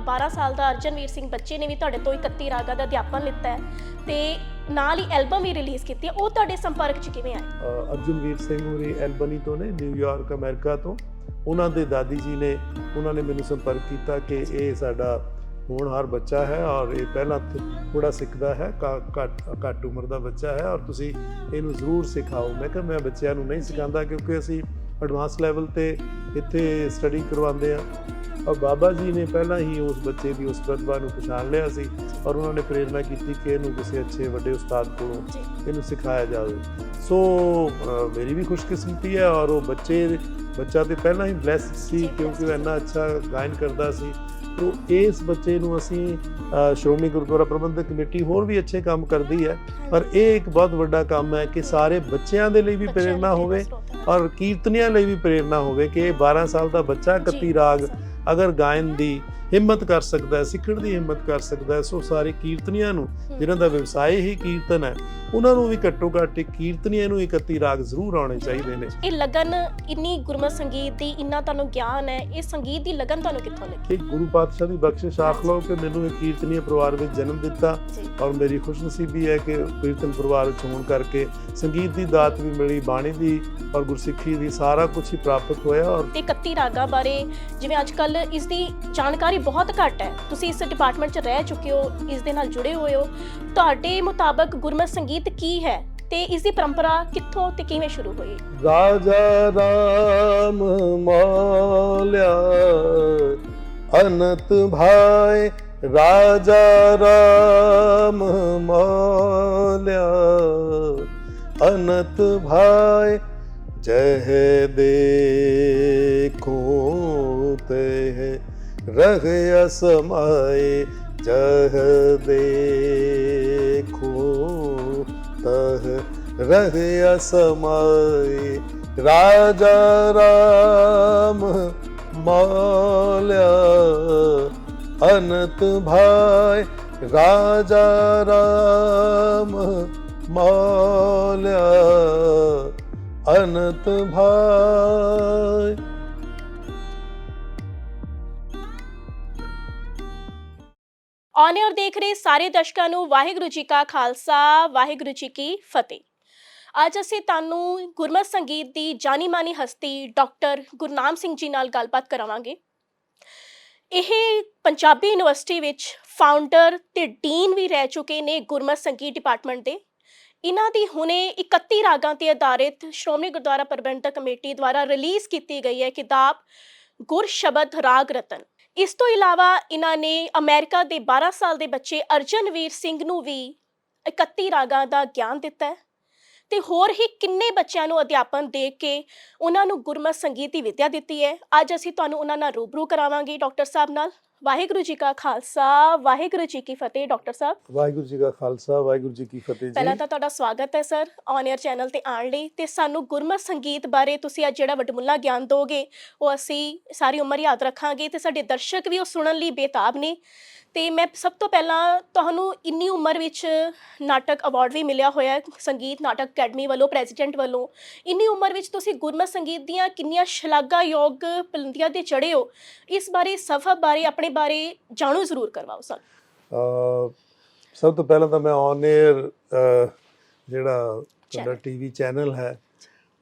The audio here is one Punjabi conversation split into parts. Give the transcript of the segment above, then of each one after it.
12 ਸਾਲ ਦਾ ਅਰਜਨਵੀਰ ਸਿੰਘ ਬੱਚੇ ਨੇ ਵੀ ਤੁਹਾਡੇ ਤੋਂ 31 ਰਾਗਾਂ ਦਾ ਅਧਿਆਪਨ ਲਿੱਤਾ ਹੈ ਤੇ ਨਾਲ ਹੀ ਐਲਬਮ ਵੀ ਰਿਲੀਜ਼ ਕੀਤੀ ਹੈ। ਉਹ ਤੁਹਾਡੇ ਸੰਪਰਕ 'ਚ ਕਿਵੇਂ ਆਏ? ਅ, ਸਿੰਘ ਹੋਰੀ ਐਲਬਨੀ ਤੋਂ ਨੇ ਨਿਊਯਾਰਕ ਅਮਰੀਕਾ ਤੋਂ। ਉਹਨਾਂ ਦੇ ਦਾਦੀ ਜੀ ਨੇ ਉਹਨਾਂ ਨੇ ਮੈਨੂੰ ਸੰਪਰਕ ਕੀਤਾ ਕਿ ਇਹ ਸਾਡਾ ਹੋਣਹਾਰ ਬੱਚਾ ਹੈ ਔਰ ਇਹ ਪਹਿਲਾਂ ਥੋੜਾ ਸਿੱਖਦਾ ਹੈ ਕਾ- ਘੱਟ ਘੱਟ ਉਮਰ ਦਾ ਬੱਚਾ ਹੈ ਔਰ ਤੁਸੀਂ ਇਹਨੂੰ ਜ਼ਰੂਰ ਸਿਖਾਓ। ਮੈਂ ਕਿਹਾ ਮੈਂ ਬੱਚਿਆਂ ਨੂੰ ਨਹੀਂ ਸਿਖਾਉਂਦਾ ਕਿਉਂਕਿ ਅਸੀਂ ਐਡਵਾਂਸ ਲੈਵਲ ਤੇ ਇੱਥੇ ਸਟੱਡੀ ਕਰਵਾਉਂਦੇ ਆ ਔਰ ਬਾਬਾ ਜੀ ਨੇ ਪਹਿਲਾਂ ਹੀ ਉਸ ਬੱਚੇ ਦੀ ਉਸ ਪ੍ਰਤਿਭਾ ਨੂੰ ਪਛਾਣ ਲਿਆ ਸੀ ਔਰ ਉਹਨਾਂ ਨੇ ਪ੍ਰੇਰਣਾ ਕੀਤੀ ਕਿ ਇਹਨੂੰ ਕਿਸੇ ਅੱਛੇ ਵੱਡੇ ਉਸਤਾਦ ਕੋਲੋਂ ਇਹਨੂੰ ਸਿਖਾਇਆ ਜਾਵੇ। ਸੋ ਮੇਰੀ ਵੀ ਖੁਸ਼ਕਿਸਮਤੀ ਹੈ ਔਰ ਉਹ ਬੱਚੇ ਬੱਚਾ ਤੇ ਪਹਿਲਾਂ ਹੀ ਬlesed ਸੀ ਕਿਉਂਕਿ ਉਹ ਇੰਨਾ ਅੱਛਾ ਗਾਇਨ ਕਰਦਾ ਸੀ। ਤੋ ਇਸ ਬੱਚੇ ਨੂੰ ਅਸੀਂ ਸ਼੍ਰੋਮਣੀ ਗੁਰਦੁਆਰਾ ਪ੍ਰਬੰਧਕ ਕਮੇਟੀ ਹੋਰ ਵੀ ਅੱਛੇ ਕੰਮ ਕਰਦੀ ਹੈ। ਪਰ ਇਹ ਇੱਕ ਬਹੁਤ ਵੱਡਾ ਕੰਮ ਹੈ ਕਿ ਸਾਰੇ ਬੱਚਿਆਂ ਦੇ ਲਈ ਵੀ ਪ੍ਰੇਰਣਾ ਹੋਵੇ। ਔਰ ਕੀਰਤਨੀਆਂ ਲਈ ਵੀ ਪ੍ਰੇਰਣਾ ਹੋਵੇ ਕਿ ਇਹ 12 ਸਾਲ ਦਾ ਬੱਚਾ ਜੀ, 31 ਰਾਗ। ਅਗਰ ਗਾਇਨ ਦੀ ਹਿੰਮਤ ਕਰ ਸਕਦਾ ਹੈ ਸਿੱਖਣ ਦੀ ਹਿੰਮਤ ਕਰ ਸਕਦਾ ਹੈ ਸੋ ਸਾਰੇ ਕੀਰਤਨੀਆਂ ਨੂੰ। ਜਿਨ੍ਹਾਂ ਦਾ ਵਿਵਸਾਏ ਹੀ ਕੀਰਤਨ ਹੈ ਉਹਨਾਂ ਨੂੰ ਵੀ ਘੱਟੋ ਘੱਟ ਕੀਰਤਨੀਆਂ ਨੂੰ 31 ਰਾਗ ਜ਼ਰੂਰ ਆਉਣੇ ਚਾਹੀਦੇ ਨੇ। ਇਹ ਲਗਨ ਇੰਨੀ ਗੁਰਮਤ ਸੰਗੀਤ ਦੀ ਇੰਨਾ ਤੁਹਾਨੂੰ ਗਿਆਨ ਹੈ ਇਹ ਸੰਗੀਤ ਦੀ ਲਗਨ ਤੁਹਾਨੂੰ ਕਿੱਥੋਂ ਲੱਗੀ ਕਿ ਗੁਰੂ ਪਾਤਸ਼ਾਹ ਦੀ ਬਖਸ਼ਿਸ਼ ਆਖ ਲਓ ਕਿ ਮੈਨੂੰ ਇੱਕ ਕੀਰਤਨੀय ਪਰਿਵਾਰ ਵਿੱਚ ਜਨਮ ਦਿੱਤਾ ਔਰ ਮੇਰੀ ਖੁਸ਼ਨਸੀਬੀ ਹੈ ਕਿ ਕੀਰਤਨ ਪਰਿਵਾਰ ਵਿੱਚ ਹੋਣ ਕਰਕੇ ਸੰਗੀਤ ਦੀ ਦਾਤ ਵੀ ਮਿਲੀ ਬਾਣੀ ਦੀ ਔਰ ਗੁਰਸਿੱਖੀ ਦੀ ਸਾਰਾ ਕੁਝ ਹੀ ਪ੍ਰਾਪਤ ਹੋਇਆ ਔਰ ਤੇ 31 ਰਾਗਾਂ ਬਾਰੇ ਜਿਵੇਂ ਅੱਜ ਕੱਲ ਇਸ ਦੀ ਜਾਣਕਾਰੀ ਬਹੁਤ ਘੱਟ ਹੈ। ਤੁਸੀਂ ਇਸ ਡਿਪਾਰਟਮੈਂਟ 'ਚ ਰਹਿ ਚੁੱਕੇ ਹੋ, ਇਸ ਦੇ ਨਾਲ ਜੁੜੇ ਹੋਏ ਹੋ। ਤੁਹਾਡੇ ਮੁਤਾਬਕ ਗੁਰਮਤ ਸੰਗੀਤ ਕੀ ਹੈ ਤੇ ਇਸ ਦੀ ਪਰੰਪਰਾ ਕਿੱਥੋਂ ਤੇ ਕਿਵੇਂ ਸ਼ੁਰੂ ਹੋਈ? ਰਾਜਾ ਰਾਮ ਮੌਲਿਆ, ਅਨੰਤ ਭਾਈ ਰਾਜਾ ਰਾਮ ਮੌਲਿਆ, ਅਨੰਤ ਭਾਈ ਜਹ ਦੇਖੋ ਤੇ ਰਹ ਅਸਮਾਏ, ਜਹ ਦੇਖੋ, ਤਹ ਰਹ ਅਸਮਾਏ। ਰਾਜਾ ਰਾਮ ਮੌਲਿਆ, ਅਨੰਤ ਭਾਈ ਰਾਜਾ ਰਾਮ ਮੌਲਿਆ, ਅਨੰਤ ਭਾਈ ਔਨ ਦੇਖ ਰਹੇ ਸਾਰੇ ਦਰਸ਼ਕਾਂ ਨੂੰ ਵਾਹਿਗੁਰੂ ਜੀ ਕਾ ਖਾਲਸਾ, ਵਾਹਿਗੁਰੂ ਜੀ ਕੀ ਫਤਿਹ। ਅੱਜ ਅਸੀਂ ਤੁਹਾਨੂੰ ਗੁਰਮਤ ਸੰਗੀਤ ਦੀ ਜਾਨੀ ਮਾਨੀ ਹਸਤੀ ਡਾਕਟਰ ਗੁਰਨਾਮ ਸਿੰਘ ਜੀ ਨਾਲ ਗੱਲਬਾਤ ਕਰਾਵਾਂਗੇ। ਇਹ ਪੰਜਾਬੀ ਯੂਨੀਵਰਸਿਟੀ ਵਿੱਚ ਫਾਊਂਡਰ ਤੇ ਡੀਨ ਵੀ ਰਹਿ ਚੁੱਕੇ ਨੇ ਗੁਰਮਤ ਸੰਗੀਤ ਡਿਪਾਰਟਮੈਂਟ ਦੇ। ਇਹਨਾਂ ਦੀ ਹੁਣੇ 31 ਰਾਗਾਂ ਤੇ ਆਧਾਰਿਤ ਸ਼੍ਰੋਮਣੀ ਗੁਰਦੁਆਰਾ ਪ੍ਰਬੰਧਕ ਕਮੇਟੀ ਦੁਆਰਾ ਰਿਲੀਜ਼ ਕੀਤੀ ਗਈ ਹੈ ਕਿਤਾਬ ਗੁਰ ਸ਼ਬਦ ਰਾਗ ਰਤਨ। ਇਸ ਤੋਂ ਇਲਾਵਾ ਇਹਨਾਂ ਨੇ ਅਮਰੀਕਾ ਦੇ 12 ਸਾਲ ਦੇ ਬੱਚੇ ਅਰਜਨਵੀਰ ਸਿੰਘ ਨੂੰ ਵੀ 31 ਰਾਗਾਂ ਦਾ ਗਿਆਨ ਦਿੱਤਾ ਹੈ। ਤੇ ਹੋਰ ਹੀ ਕਿੰਨੇ ਬੱਚਿਆਂ ਨੂੰ ਅਧਿਆਪਨ ਦੇ ਕੇ ਉਹਨਾਂ ਨੂੰ ਗੁਰਮਤ ਸੰਗੀਤ ਦੀ ਵਿੱਦਿਆ ਦਿੱਤੀ ਹੈ। ਅੱਜ ਅਸੀਂ ਤੁਹਾਨੂੰ ਉਹਨਾਂ ਨਾਲ ਰੂਬਰੂ ਕਰਾਵਾਂਗੇ ਡਾਕਟਰ ਸਾਹਿਬ ਨਾਲ। ਵਾਹਿਗੁਰੂ ਜੀ ਕਾ ਖਾਲਸਾ ਵਾਹਿਗੁਰੂ ਜੀ ਕੀ ਫਤਿਹ ਡਾਕਟਰ ਸਾਹਿਬ। ਵਾਹਿਗੁਰੂ ਜੀ ਕਾ ਖਾਲਸਾ ਵਾਹਿਗੁਰੂ ਜੀ ਕੀ ਫਤਿਹ ਪਹਿਲਾਂ ਜੀ ਤਾਂ ਤੁਹਾਡਾ ਸਵਾਗਤ ਹੈ ਸਰ ਔਨ 에ਅਰ ਚੈਨਲ ਤੇ ਆਉਣ ਲਈ। ਤੇ ਸਾਨੂੰ ਗੁਰਮਤ ਸੰਗੀਤ ਬਾਰੇ ਤੁਸੀਂ ਅੱਜ ਜਿਹੜਾ ਵਡਮੁੱਲਾ ਗਿਆਨ ਦੋਗੇ ਉਹ ਅਸੀਂ ਸਾਰੀ ਉਮਰ ਯਾਦ ਰੱਖਾਂਗੇ ਤੇ ਸਾਡੇ ਦਰਸ਼ਕ ਵੀ ਉਹ ਸੁਣਨ ਲਈ ਬੇਤਾਬ ਨੇ। ਤੇ ਮੈਂ ਸਭ ਤੋਂ ਪਹਿਲਾਂ ਤੁਹਾਨੂੰ ਇੰਨੀ ਉਮਰ ਵਿੱਚ ਨਾਟਕ ਅਵਾਰਡ ਵੀ ਮਿਲਿਆ ਹੋਇਆ ਹੈ ਸੰਗੀਤ ਨਾਟਕ ਅਕੈਡਮੀ ਵੱਲੋਂ ਪ੍ਰੈਜ਼ੀਡੈਂਟ ਵੱਲੋਂ। ਇੰਨੀ ਉਮਰ ਵਿੱਚ ਤੁਸੀਂ ਗੁਰਮਤ ਸੰਗੀਤ ਦੀਆਂ ਕਿੰਨੀਆਂ ਸ਼ਲਾਘਾਯੋਗ ਬੁਲੰਦੀਆਂ ਤੇ ਚੜ੍ਹੇ ਹੋ। ਇਸ ਬਾਰੇ ਸਫਰ ਬਾਰੇ ਆਪਣੇ ਬਾਰੇ ਜਾਣੂ ਜ਼ਰੂਰ ਕਰਵਾਓ ਸਾਨੂੰ। ਸਭ ਤੋਂ ਪਹਿਲਾਂ ਤਾਂ ਮੈਂ ਔਨ 에ਅਰ ਜਿਹੜਾ ਤੁਹਾਡਾ. ਟੀਵੀ ਚੈਨਲ ਹੈ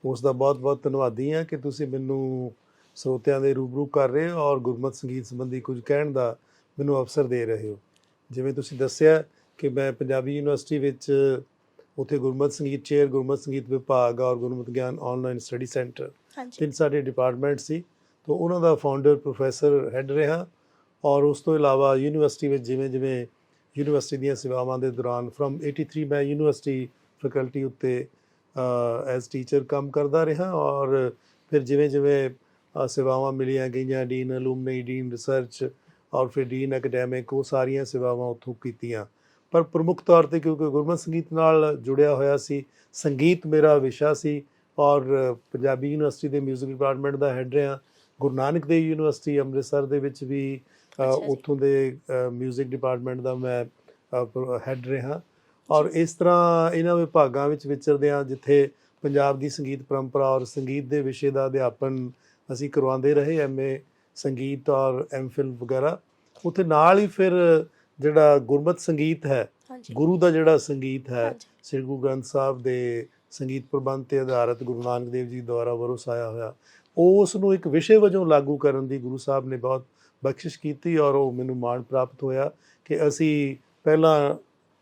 ਉਸ ਦਾ ਬਹੁਤ-ਬਹੁਤ ਧੰਨਵਾਦੀ ਹਾਂ ਕਿ ਤੁਸੀਂ ਮੈਨੂੰ ਸਰੋਤਿਆਂ ਦੇ ਰੂਬਰੂ ਕਰ ਰਹੇ ਹੋ ਔਰ ਗੁਰਮਤ ਸੰਗੀਤ ਸੰਬੰਧੀ ਕੁਝ ਕਹਿਣ ਦਾ ਮੈਨੂੰ ਅਵਸਰ ਦੇ ਰਹੇ ਹੋ। ਜਿਵੇਂ ਤੁਸੀਂ ਦੱਸਿਆ ਕਿ ਮੈਂ ਪੰਜਾਬੀ ਯੂਨੀਵਰਸਿਟੀ ਵਿੱਚ ਉੱਥੇ ਗੁਰਮਤ ਸੰਗੀਤ ਚੇਅਰ ਗੁਰਮਤ ਸੰਗੀਤ ਵਿਭਾਗ ਔਰ ਗੁਰਮਤ ਗਿਆਨ ਆਨਲਾਈਨ ਸਟੱਡੀ ਸੈਂਟਰ ਤਿੰਨ ਸਾਡੇ ਡਿਪਾਰਟਮੈਂਟ ਸੀ ਤੋਂ ਉਹਨਾਂ ਦਾ ਫਾਊਂਡਰ ਪ੍ਰੋਫੈਸਰ ਹੈਡ ਰਿਹਾ। ਔਰ ਉਸ ਤੋਂ ਇਲਾਵਾ ਯੂਨੀਵਰਸਿਟੀ ਵਿੱਚ ਜਿਵੇਂ ਜਿਵੇਂ ਯੂਨੀਵਰਸਿਟੀ ਦੀਆਂ ਸੇਵਾਵਾਂ ਦੇ ਦੌਰਾਨ ਫਰਮ 83 ਮੈਂ ਯੂਨੀਵਰਸਿਟੀ ਫੈਕਲਟੀ ਉੱਤੇ ਐਜ਼ ਟੀਚਰ ਕੰਮ ਕਰਦਾ ਰਿਹਾ ਔਰ ਫਿਰ ਜਿਵੇਂ ਜਿਵੇਂ ਸੇਵਾਵਾਂ ਮਿਲੀਆਂ ਗਈਆਂ ਡੀਨ ਅਲੂਮਨੀ ਡੀਨ ਰਿਸਰਚ ਔਰ ਫਿਰ ਡੀਨ ਅਕੈਡੈਮਿਕ ਉਹ ਸਾਰੀਆਂ ਸੇਵਾਵਾਂ ਉੱਥੋਂ ਕੀਤੀਆਂ। ਪਰ ਪ੍ਰਮੁੱਖ ਤੌਰ ਤੇ ਕਿਉਂਕਿ ਗੁਰਮਤਿ ਸੰਗੀਤ ਨਾਲ ਜੁੜਿਆ ਹੋਇਆ ਸੀ, ਸੰਗੀਤ ਮੇਰਾ ਵਿਸ਼ਾ ਸੀ ਔਰ ਪੰਜਾਬੀ ਯੂਨੀਵਰਸਿਟੀ ਦੇ 뮤직 ਡਿਪਾਰਟਮੈਂਟ ਦਾ ਹੈਡ ਰਿਹਾ। ਗੁਰੂ ਨਾਨਕ ਦੇਵ ਯੂਨੀਵਰਸਿਟੀ ਅੰਮ੍ਰਿਤਸਰ ਦੇ ਵਿੱਚ ਵੀ ਉੱਥੋਂ ਦੇ 뮤직 ਡਿਪਾਰਟਮੈਂਟ ਦਾ ਮੈਂ ਹੈਡ ਰਿਹਾ। ਔਰ ਇਸ ਤਰ੍ਹਾਂ ਇਹਨਾਂ ਵਿਭਾਗਾਂ ਵਿੱਚ ਵਿਚਰਦਿਆਂ ਜਿੱਥੇ ਪੰਜਾਬ ਦੀ ਸੰਗੀਤ ਪਰੰਪਰਾ ਔਰ ਸੰਗੀਤ ਦੇ ਵਿਸ਼ੇ ਦਾ ਅਧਿਆਪਨ ਅਸੀਂ ਕਰਵਾਉਂਦੇ ਰਹੇ ਐਮਏ ਸੰਗੀਤ ਔਰ ਐਮਫਿਲ ਵਗੈਰਾ ਉੱਥੇ ਨਾਲ ਹੀ ਫਿਰ ਜਿਹੜਾ ਗੁਰਮਤ ਸੰਗੀਤ ਹੈ ਗੁਰੂ ਦਾ ਜਿਹੜਾ ਸੰਗੀਤ ਹੈ ਸ੍ਰੀ ਗੁਰੂ ਗ੍ਰੰਥ ਸਾਹਿਬ ਦੇ ਸੰਗੀਤ ਪ੍ਰਬੰਧ ਤੇ ਆਧਾਰਿਤ ਗੁਰੂ ਨਾਨਕ ਦੇਵ ਜੀ ਦੁਆਰਾ ਵਰਸਾਇਆ ਹੋਇਆ ਉਸ ਨੂੰ ਇੱਕ ਵਿਸ਼ੇ ਵਜੋਂ ਲਾਗੂ ਕਰਨ ਦੀ ਗੁਰੂ ਸਾਹਿਬ ਨੇ ਬਹੁਤ ਬਖਸ਼ਿਸ਼ ਕੀਤੀ ਔਰ ਉਹ ਮੈਨੂੰ ਮਾਣ ਪ੍ਰਾਪਤ ਹੋਇਆ ਕਿ ਅਸੀਂ ਪਹਿਲਾਂ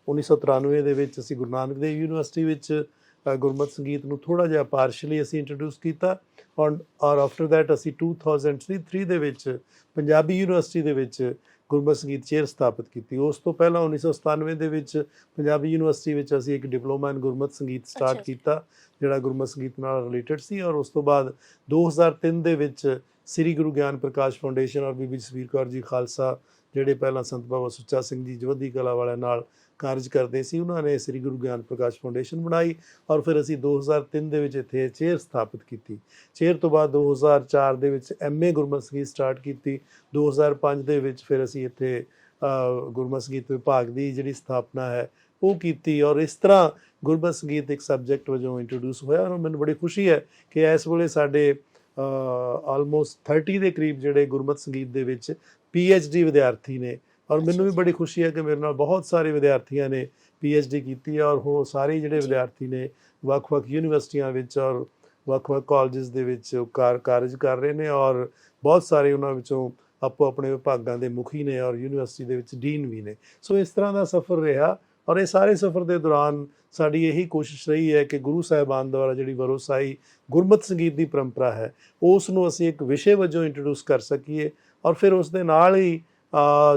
1993 ਦੇ ਵਿੱਚ ਅਸੀਂ ਗੁਰੂ ਨਾਨਕ ਦੇਵ ਯੂਨੀਵਰਸਿਟੀ ਵਿੱਚ ਗੁਰਮਤਿ ਸੰਗੀਤ ਨੂੰ ਥੋੜਾ ਜਿਹਾ ਪਾਰਸ਼ਲੀ ਅਸੀਂ ਇੰਟਰੋਡਿਊਸ ਕੀਤਾ ਔਰ ਔਰ ਆਫਟਰ ਥੈਟ ਅਸੀਂ 2003 ਦੇ ਵਿੱਚ ਪੰਜਾਬੀ ਯੂਨੀਵਰਸਿਟੀ ਦੇ ਵਿੱਚ ਗੁਰਮਤਿ ਸੰਗੀਤ ਚੇਅਰ ਸਥਾਪਿਤ ਕੀਤੀ ਉਸ ਤੋਂ ਪਹਿਲਾਂ 1997 ਦੇ ਵਿੱਚ ਪੰਜਾਬੀ ਯੂਨੀਵਰਸਿਟੀ ਵਿੱਚ ਅਸੀਂ ਇੱਕ ਡਿਪਲੋਮਾ ਇਨ ਗੁਰਮਤਿ ਸੰਗੀਤ ਸਟਾਰਟ। ਕੀਤਾ ਜਿਹੜਾ ਗੁਰਮਤਿ ਸੰਗੀਤ ਨਾਲ ਰਿਲੇਟਡ ਸੀ ਔਰ ਉਸ ਤੋਂ ਬਾਅਦ 2003 ਦੇ ਵਿੱਚ ਸ੍ਰੀ ਗੁਰੂ ਗਿਆਨ ਪ੍ਰਕਾਸ਼ ਫਾਊਂਡੇਸ਼ਨ ਔਰ ਬੀਬੀ ਜਸਵੀਰ ਕੌਰ ਜੀ ਖਾਲਸਾ ਜਿਹੜੇ ਪਹਿਲਾਂ ਸੰਤ ਬਾਬਾ ਸੁੱਚਾ ਸਿੰਘ ਜੀ ਜਵੱਦੀ ਕਲਾ ਵਾਲਿਆਂ ਨਾਲ ਕਾਰਜ ਕਰਦੇ ਸੀ ਉਹਨਾਂ ਨੇ ਸ੍ਰੀ ਗੁਰੂ ਗਿਆਨ ਪ੍ਰਕਾਸ਼ ਫਾਊਂਡੇਸ਼ਨ ਬਣਾਈ ਔਰ ਫਿਰ ਅਸੀਂ 2003 ਦੇ ਵਿੱਚ ਇੱਥੇ ਚੇਅਰ ਸਥਾਪਿਤ ਕੀਤੀ। ਚੇਅਰ ਤੋਂ ਬਾਅਦ 2004 ਦੇ ਵਿੱਚ ਐਮਏ ਗੁਰਮਤਿ ਸੰਗੀਤ ਸਟਾਰਟ ਕੀਤੀ 2005 ਦੇ ਵਿੱਚ ਫਿਰ ਅਸੀਂ ਇੱਥੇ ਅ, ਗੁਰਮਤਿ ਸੰਗੀਤ ਵਿਭਾਗ ਦੀ ਜਿਹੜੀ ਸਥਾਪਨਾ ਹੈ ਉਹ ਕੀਤੀ ਔਰ ਇਸ ਤਰ੍ਹਾਂ ਗੁਰਮਤਿ ਸੰਗੀਤ ਇੱਕ ਸਬਜੈਕਟ ਵਜੋਂ ਇੰਟਰੋਡਿਊਸ ਹੋਇਆ ਔਰ ਮੈਨੂੰ ਬੜੀ ਖੁਸ਼ੀ ਹੈ ਕਿ ਇਸ ਵੇਲੇ ਸਾਡੇ ਆਲਮੋਸਟ 30 ਦੇ ਕਰੀਬ ਜਿਹੜੇ ਗੁਰਮਤਿ ਸੰਗੀਤ ਦੇ ਵਿੱਚ ਡੀ ਵਿਦਿਆਰਥੀ ਨੇ। ਔਰ ਮੈਨੂੰ ਵੀ ਬੜੀ ਖੁਸ਼ੀ ਹੈ ਕਿ ਮੇਰੇ ਨਾਲ ਬਹੁਤ ਸਾਰੇ ਵਿਦਿਆਰਥੀਆਂ ਨੇ ਡੀ ਕੀਤੀ ਹੈ ਔਰ ਉਹ ਸਾਰੇ ਜਿਹੜੇ। ਵਿਦਿਆਰਥੀ ਨੇ ਵੱਖ-ਵੱਖ ਯੂਨੀਵਰਸਿਟੀਆਂ ਵਿੱਚ ਔਰ ਵੱਖ-ਵੱਖ ਕਾਲਜਸ ਦੇ ਵਿੱਚ ਕਾਰ ਕਾਰਜ ਕਰ ਰਹੇ ਨੇ ਔਰ ਬਹੁਤ ਸਾਰੇ ਉਹਨਾਂ ਵਿੱਚੋਂ ਆਪੋ ਆਪਣੇ ਵਿਭਾਗਾਂ ਦੇ ਮੁਖੀ ਨੇ ਔਰ ਯੂਨੀਵਰਸਿਟੀ ਦੇ ਵਿੱਚ ਡੀਨ ਵੀ ਨੇ। ਸੋ ਇਸ ਤਰ੍ਹਾਂ ਦਾ ਸਫ਼ਰ ਰਿਹਾ ਔਰ ਇਹ ਸਾਰੇ ਸਫ਼ਰ ਦੇ ਦੌਰਾਨ ਸਾਡੀ ਇਹੀ ਕੋਸ਼ਿਸ਼ ਰਹੀ ਹੈ ਕਿ ਗੁਰੂ ਸਾਹਿਬਾਨ ਦੁਆਰਾ ਜਿਹੜੀ ਵਰੋਸਾਈ ਗੁਰਮਤਿ ਸੰਗੀਤ ਦੀ ਪਰੰਪਰਾ ਹੈ ਉਸ ਨੂੰ ਅਸੀਂ ਇੱਕ ਵਿਸ਼ੇ ਵਜੋਂ ਇੰਟਰੋਡਿਊਸ ਕਰ ਸਕੀਏ ਔਰ ਫਿਰ ਉਸ ਦੇ ਨਾਲ ਹੀ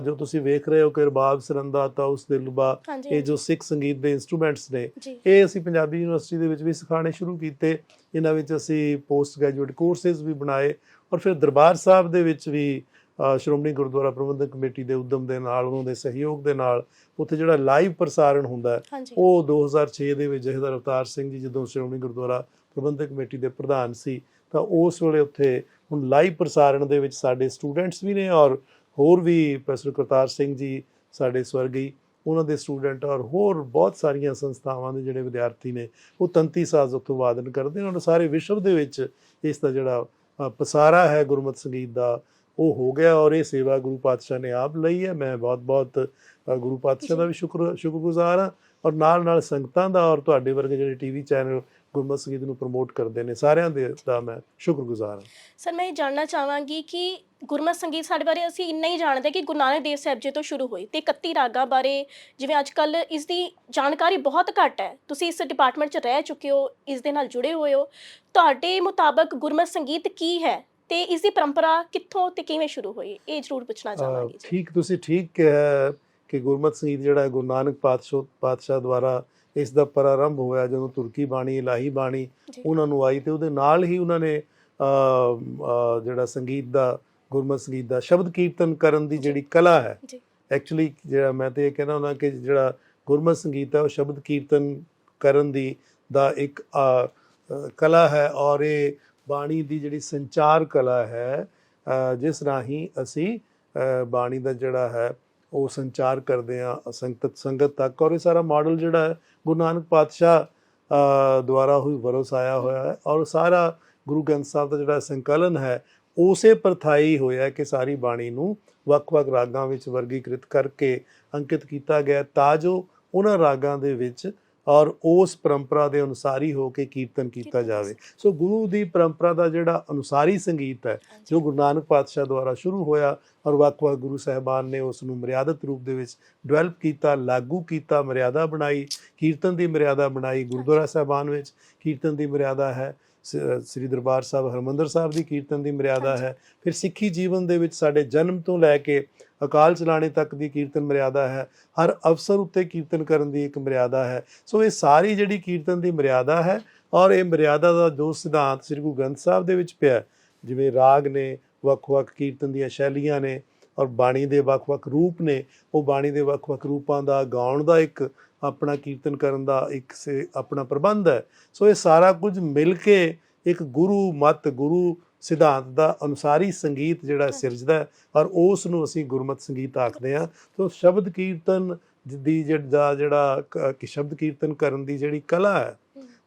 ਜੋ ਤੁਸੀਂ ਵੇਖ ਰਹੇ ਹੋ ਕਿ ਰਬਾਬ ਸਰੰਦਾ ਤਾਂ ਉਸ ਦੇ ਲੁਬਾ ਇਹ ਜੋ ਸਿੱਖ ਸੰਗੀਤ ਦੇ ਇਨਸਟਰੂਮੈਂਟਸ ਨੇ ਇਹ ਅਸੀਂ ਪੰਜਾਬੀ ਯੂਨੀਵਰਸਿਟੀ ਦੇ ਵਿੱਚ ਵੀ ਸਿਖਾਉਣੇ ਸ਼ੁਰੂ ਕੀਤੇ। ਇਹਨਾਂ ਵਿੱਚ ਅਸੀਂ ਪੋਸਟ ਗ੍ਰੈਜੂਏਟ ਕੋਰਸਸ ਵੀ ਬਣਾਏ ਔਰ ਫਿਰ ਦਰਬਾਰ ਸਾਹਿਬ ਦੇ ਵਿੱਚ ਵੀ ਸ਼੍ਰੋਮਣੀ ਗੁਰਦੁਆਰਾ ਪ੍ਰਬੰਧਕ ਕਮੇਟੀ ਦੇ ਉਦਮ ਦੇ ਨਾਲ ਉਹਨਾਂ ਦੇ ਸਹਿਯੋਗ ਦੇ ਨਾਲ ਉੱਥੇ ਜਿਹੜਾ ਲਾਈਵ ਪ੍ਰਸਾਰਣ ਹੁੰਦਾ ਉਹ 2006 ਦੇ ਵਿੱਚ ਜਹੇਦਾਰ ਅਵਤਾਰ ਸਿੰਘ ਜੀ ਜਦੋਂ ਸ਼੍ਰੋਮਣੀ ਗੁਰਦੁਆਰਾ ਪ੍ਰਬੰਧਕ ਕਮੇਟੀ ਦੇ ਪ੍ਰਧਾਨ ਸੀ ਤਾਂ ਉਸ ਵੇਲੇ ਉੱਥੇ ਹੁਣ ਲਾਈਵ ਪ੍ਰਸਾਰਣ ਦੇ ਵਿੱਚ ਸਾਡੇ ਸਟੂਡੈਂਟਸ ਵੀ ਨੇ ਔਰ ਹੋਰ ਵੀ ਪ੍ਰੋਫੈਸਰ ਕਰਤਾਰ ਸਿੰਘ ਜੀ ਸਾਡੇ ਸਵਰਗੀ ਉਹਨਾਂ ਦੇ ਸਟੂਡੈਂਟ ਔਰ ਹੋਰ ਬਹੁਤ ਸਾਰੀਆਂ ਸੰਸਥਾਵਾਂ ਦੇ ਜਿਹੜੇ ਵਿਦਿਆਰਥੀ ਨੇ ਉਹ ਤੰਤੀ ਸਾਜ਼ ਉੱਥੋਂ ਵਾਦਨ ਕਰਦੇ ਨੇ ਔਰ ਸਾਰੇ ਵਿਸ਼ਵ ਦੇ ਵਿੱਚ ਇਸ ਦਾ ਜਿਹੜਾ ਪਸਾਰਾ ਹੈ ਗੁਰਮਤਿ ਸੰਗੀਤ ਦਾ ਉਹ ਹੋ ਗਿਆ ਔਰ ਇਹ ਸੇਵਾ ਗੁਰੂ ਪਾਤਸ਼ਾਹ ਨੇ ਆਪ ਲਈ ਹੈ। ਮੈਂ ਬਹੁਤ ਬਹੁਤ ਗੁਰੂ ਪਾਤਸ਼ਾਹ ਦਾ ਵੀ ਸ਼ੁਕਰ, ਸ਼ੁਕਰਗੁਜ਼ਾਰ ਹਾਂ ਔਰ ਨਾਲ ਨਾਲ ਸੰਗਤਾਂ ਦਾ ਔਰ ਤੁਹਾਡੇ ਵਰਗੇ ਜਿਹੜੇ ਟੀਵੀ ਚੈਨਲ ਗੁਰਮਤਿ ਸੰਗੀਤ ਨੂੰ ਪ੍ਰਮੋਟ ਕਰਦੇ ਨੇ, ਸਾਰਿਆਂ ਦੇ ਦਾ ਮੈਂ ਸ਼ੁਕਰਗੁਜ਼ਾਰ ਹਾਂ। ਸਰ, ਮੈਂ ਇਹ ਜਾਣਨਾ ਚਾਹਾਂਗੀ ਕਿ ਗੁਰਮਤਿ ਸੰਗੀਤ ਸਾਡੇ ਬਾਰੇ ਅਸੀਂ ਇੰਨਾ ਹੀ ਜਾਣਦੇ ਕਿ ਗੁਰੂ ਨਾਨਕ ਦੇਵ ਸਾਹਿਬ ਜੀ ਤੋਂ ਸ਼ੁਰੂ ਹੋਈ ਤੇ 31 ਰਾਗਾਂ ਬਾਰੇ ਜਿਵੇਂ ਅੱਜ ਕੱਲ ਇਸ ਦੀ ਜਾਣਕਾਰੀ ਬਹੁਤ ਘੱਟ ਹੈ। ਤੁਸੀਂ ਇਸ ਡਿਪਾਰਟਮੈਂਟ 'ਚ ਰਹਿ ਚੁੱਕੇ ਹੋ, ਇਸ ਦੇ ਨਾਲ ਜੁੜੇ ਹੋਏ ਹੋ। ਤੁਹਾਡੇ ਮੁਤਾਬਕ ਗੁਰਮਤਿ ਸੰਗੀਤ ਕੀ ਹੈ? ਤੇ ਇਸ ਦੀ ਪਰੰਪਰਾ ਕਿੱਥੋਂ ਤੇ ਕਿਵੇਂ ਸ਼ੁਰੂ ਹੋਈ? ਇਹ ਜ਼ਰੂਰ ਪੁੱਛਣਾ ਚਾਹਾਂਗੀ ਜੀ। ਠੀਕ ਤੁਸੀਂ ਠੀਕ ਕਿਹਾ ਕਿ ਗੁਰਮਤਿ ਸੰਗੀਤ ਜਿਹੜਾ ਹੈ ਗੁਰੂ ਨਾਨਕ ਪਾਤਸ਼ਾਹ ਪਾਤਸ਼ਾਹ ਦੁਆਰਾ ਇਸ ਦਾ ਪ੍ਰਾਰੰਭ ਹੋਇਆ ਜਦੋਂ ਤੁਰਕੀ ਬਾਣੀ ਇਲਾਹੀ ਬਾਣੀ ਉਹਨਾਂ ਨੂੰ ਆਈ ਤੇ ਉਹਦੇ ਨਾਲ ਹੀ ਉਹਨਾਂ ਨੇ ਜਿਹੜਾ ਸੰਗੀਤ ਦਾ ਗੁਰਮਤਿ ਸੰਗੀਤ ਦਾ ਸ਼ਬਦ ਕੀਰਤਨ ਕਰਨ ਦੀ ਜਿਹੜੀ ਕਲਾ ਹੈ ਜੀ। ਐਕਚੁਅਲੀ ਜਿਹੜਾ ਮੈਂ ਤੇ ਇਹ ਕਹਿੰਦਾ ਹੁੰਦਾ ਕਿ ਜਿਹੜਾ ਗੁਰਮਤਿ ਸੰਗੀਤ ਹੈ ਉਹ ਸ਼ਬਦ ਕੀਰਤਨ ਕਰਨ ਦੀ ਦਾ ਇੱਕ ਕਲਾ ਹੈ ਔਰ ਇਹ ਬਾਣੀ ਦੀ ਜਿਹੜੀ ਸੰਚਾਰ ਕਲਾ ਹੈ ਜਿਸ ਰਾਹੀਂ ਅਸੀਂ ਬਾਣੀ ਦਾ ਜਿਹੜਾ ਹੈ, ਉਹ ਸੰਚਾਰ ਕਰਦੇ ਆ ਸੰਗਤ ਸੰਗਤ ਤੱਕ। ਔਰ ਇਹ ਸਾਰਾ ਮਾਡਲ ਜਿਹੜਾ ਹੈ, ਗੁਰੂ ਨਾਨਕ ਪਾਤਸ਼ਾਹ ਦੁਆਰਾ ਦੁਆਰਾ ਹੀ ਵਰਸਾਇਆ ਹੋਇਆ ਹੈ। ਔਰ ਸਾਰਾ ਗੁਰੂ ਗ੍ਰੰਥ ਸਾਹਿਬ ਦਾ ਜਿਹੜਾ ਸੰਕਲਨ ਹੈ, ਉਸੇ ਪਰਥਾਈ ਹੋਇਆ ਕਿ ਸਾਰੀ ਬਾਣੀ ਨੂੰ ਵੱਖ-ਵੱਖ ਰਾਗਾਂ ਵਿੱਚ ਵਰਗੀਕ੍ਰਿਤ ਕਰਕੇ ਅੰਕਿਤ ਕੀਤਾ ਗਿਆ ਤਾਂ ਜੋ ਉਹਨਾਂ ਰਾਗਾਂ ਦੇ ਵਿੱਚ ਔਰ ਉਸ ਪਰੰਪਰਾ ਦੇ ਅਨੁਸਾਰੀ ਹੋ ਕੇ ਕੀਰਤਨ ਕੀਤਾ ਜਾਵੇ। ਸੋ ਗੁਰੂ ਦੀ ਪਰੰਪਰਾ ਦਾ ਜਿਹੜਾ ਅਨੁਸਾਰੀ ਸੰਗੀਤ ਹੈ ਜੋ ਗੁਰੂ ਨਾਨਕ ਪਾਤਸ਼ਾਹ ਦੁਆਰਾ ਸ਼ੁਰੂ ਹੋਇਆ ਔਰ ਵੱਖ-ਵੱਖ ਗੁਰੂ ਸਾਹਿਬਾਨ ਨੇ ਉਸ ਨੂੰ ਮਰਿਆਦਤ ਰੂਪ ਦੇ ਵਿੱਚ ਡਿਵੈਲਪ ਕੀਤਾ ਲਾਗੂ ਕੀਤਾ ਮਰਿਆਦਾ ਬਣਾਈ। ਕੀਰਤਨ ਦੀ ਮਰਿਆਦਾ ਬਣਾਈ ਗੁਰਦੁਆਰਾ ਸਾਹਿਬਾਨ ਵਿੱਚ। ਕੀਰਤਨ ਦੀ ਮਰਿਆਦਾ ਹੈ ਸ੍ਰੀ ਦਰਬਾਰ ਸਾਹਿਬ ਹਰਮੰਦਰ ਸਾਹਿਬ ਦੀ ਕੀਰਤਨ ਦੀ ਮਰਿਆਦਾ ਹੈ। ਫਿਰ ਸਿੱਖੀ ਜੀਵਨ ਦੇ ਵਿੱਚ ਸਾਡੇ ਜਨਮ ਤੋਂ ਲੈ ਕੇ ਅਕਾਲ ਚਲਾਣੇ ਤੱਕ ਦੀ ਕੀਰਤਨ ਮਰਿਆਦਾ ਹੈ। ਹਰ ਅਵਸਰ ਉੱਤੇ ਕੀਰਤਨ ਕਰਨ ਦੀ ਇੱਕ ਮਰਿਆਦਾ ਹੈ। ਸੋ ਇਹ ਸਾਰੀ ਜਿਹੜੀ ਕੀਰਤਨ ਦੀ ਮਰਿਆਦਾ ਹੈ ਔਰ ਇਹ ਮਰਿਆਦਾ ਦਾ ਜੋ ਸਿਧਾਂਤ ਸ੍ਰੀ ਗੁਰੂ ਗ੍ਰੰਥ ਸਾਹਿਬ ਦੇ ਵਿੱਚ ਪਿਆ ਜਿਵੇਂ ਰਾਗ ਨੇ ਵੱਖ-ਵੱਖ ਕੀਰਤਨ ਦੀਆਂ ਸ਼ੈਲੀਆਂ ਨੇ ਔਰ ਬਾਣੀ ਦੇ ਵੱਖ-ਵੱਖ ਰੂਪ ਨੇ, ਉਹ ਬਾਣੀ ਦੇ ਵੱਖ-ਵੱਖ ਰੂਪਾਂ ਦਾ, ਗਾਉਣ ਦਾ ਇੱਕ ਆਪਣਾ ਕੀਰਤਨ ਕਰਨ ਦਾ ਇੱਕ ਸੇ ਆਪਣਾ ਪ੍ਰਬੰਧ ਹੈ। ਸੋ ਇਹ ਸਾਰਾ ਕੁਝ ਮਿਲ ਕੇ ਇੱਕ ਗੁਰੂ ਮਤ ਗੁਰੂ ਸਿਧਾਂਤ ਦਾ ਅਨੁਸਾਰੀ ਸੰਗੀਤ ਜਿਹੜਾ ਸਿਰਜਦਾ ਔਰ ਉਸ ਨੂੰ ਅਸੀਂ ਗੁਰਮਤਿ ਸੰਗੀਤ ਆਖਦੇ ਹਾਂ। ਸੋ ਸ਼ਬਦ ਕੀਰਤਨ ਦੀ ਜਿਹੜਾ ਜਿਹੜਾ ਕ- ਸ਼ਬਦ ਕੀਰਤਨ ਕਰਨ ਦੀ ਜਿਹੜੀ ਕਲਾ ਹੈ।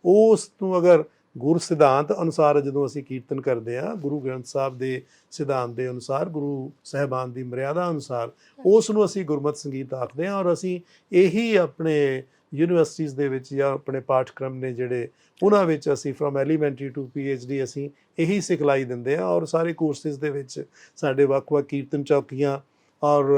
ਉਸ ਨੂੰ ਅਗਰ ਗੁਰ ਸਿਧਾਂਤ ਅਨੁਸਾਰ ਜਦੋਂ ਅਸੀਂ ਕੀਰਤਨ ਕਰਦੇ ਆ ਗੁਰੂ ਗ੍ਰੰਥ ਸਾਹਿਬ ਦੇ ਸਿਧਾਂਤ ਦੇ ਅਨੁਸਾਰ ਗੁਰੂ ਸਹਿਬਾਨ ਦੀ ਮਰਿਆਦਾ ਅਨੁਸਾਰ ਉਸ ਨੂੰ ਅਸੀਂ ਗੁਰਮਤਿ ਸੰਗੀਤ ਆਖਦੇ ਹਾਂ ਔਰ ਅਸੀਂ ਇਹੀ ਆਪਣੇ ਯੂਨੀਵਰਸਿਟੀਜ਼ ਦੇ ਵਿੱਚ ਜਾਂ ਆਪਣੇ ਪਾਠਕ੍ਰਮ ਨੇ ਜਿਹੜੇ ਉਹਨਾਂ ਵਿੱਚ ਅਸੀਂ ਫਰਮ ਐਲੀਮੈਂਟਰੀ ਟੂ ਡੀ ਅਸੀਂ ਇਹੀ ਸਿਖਲਾਈ ਦਿੰਦੇ ਹਾਂ ਔਰ ਸਾਰੇ ਕੋਰਸਿਸ ਦੇ ਵਿੱਚ ਸਾਡੇ ਵੱਖ-ਵੱਖ ਕੀਰਤਨ ਚੌਕੀਆਂ ਔਰ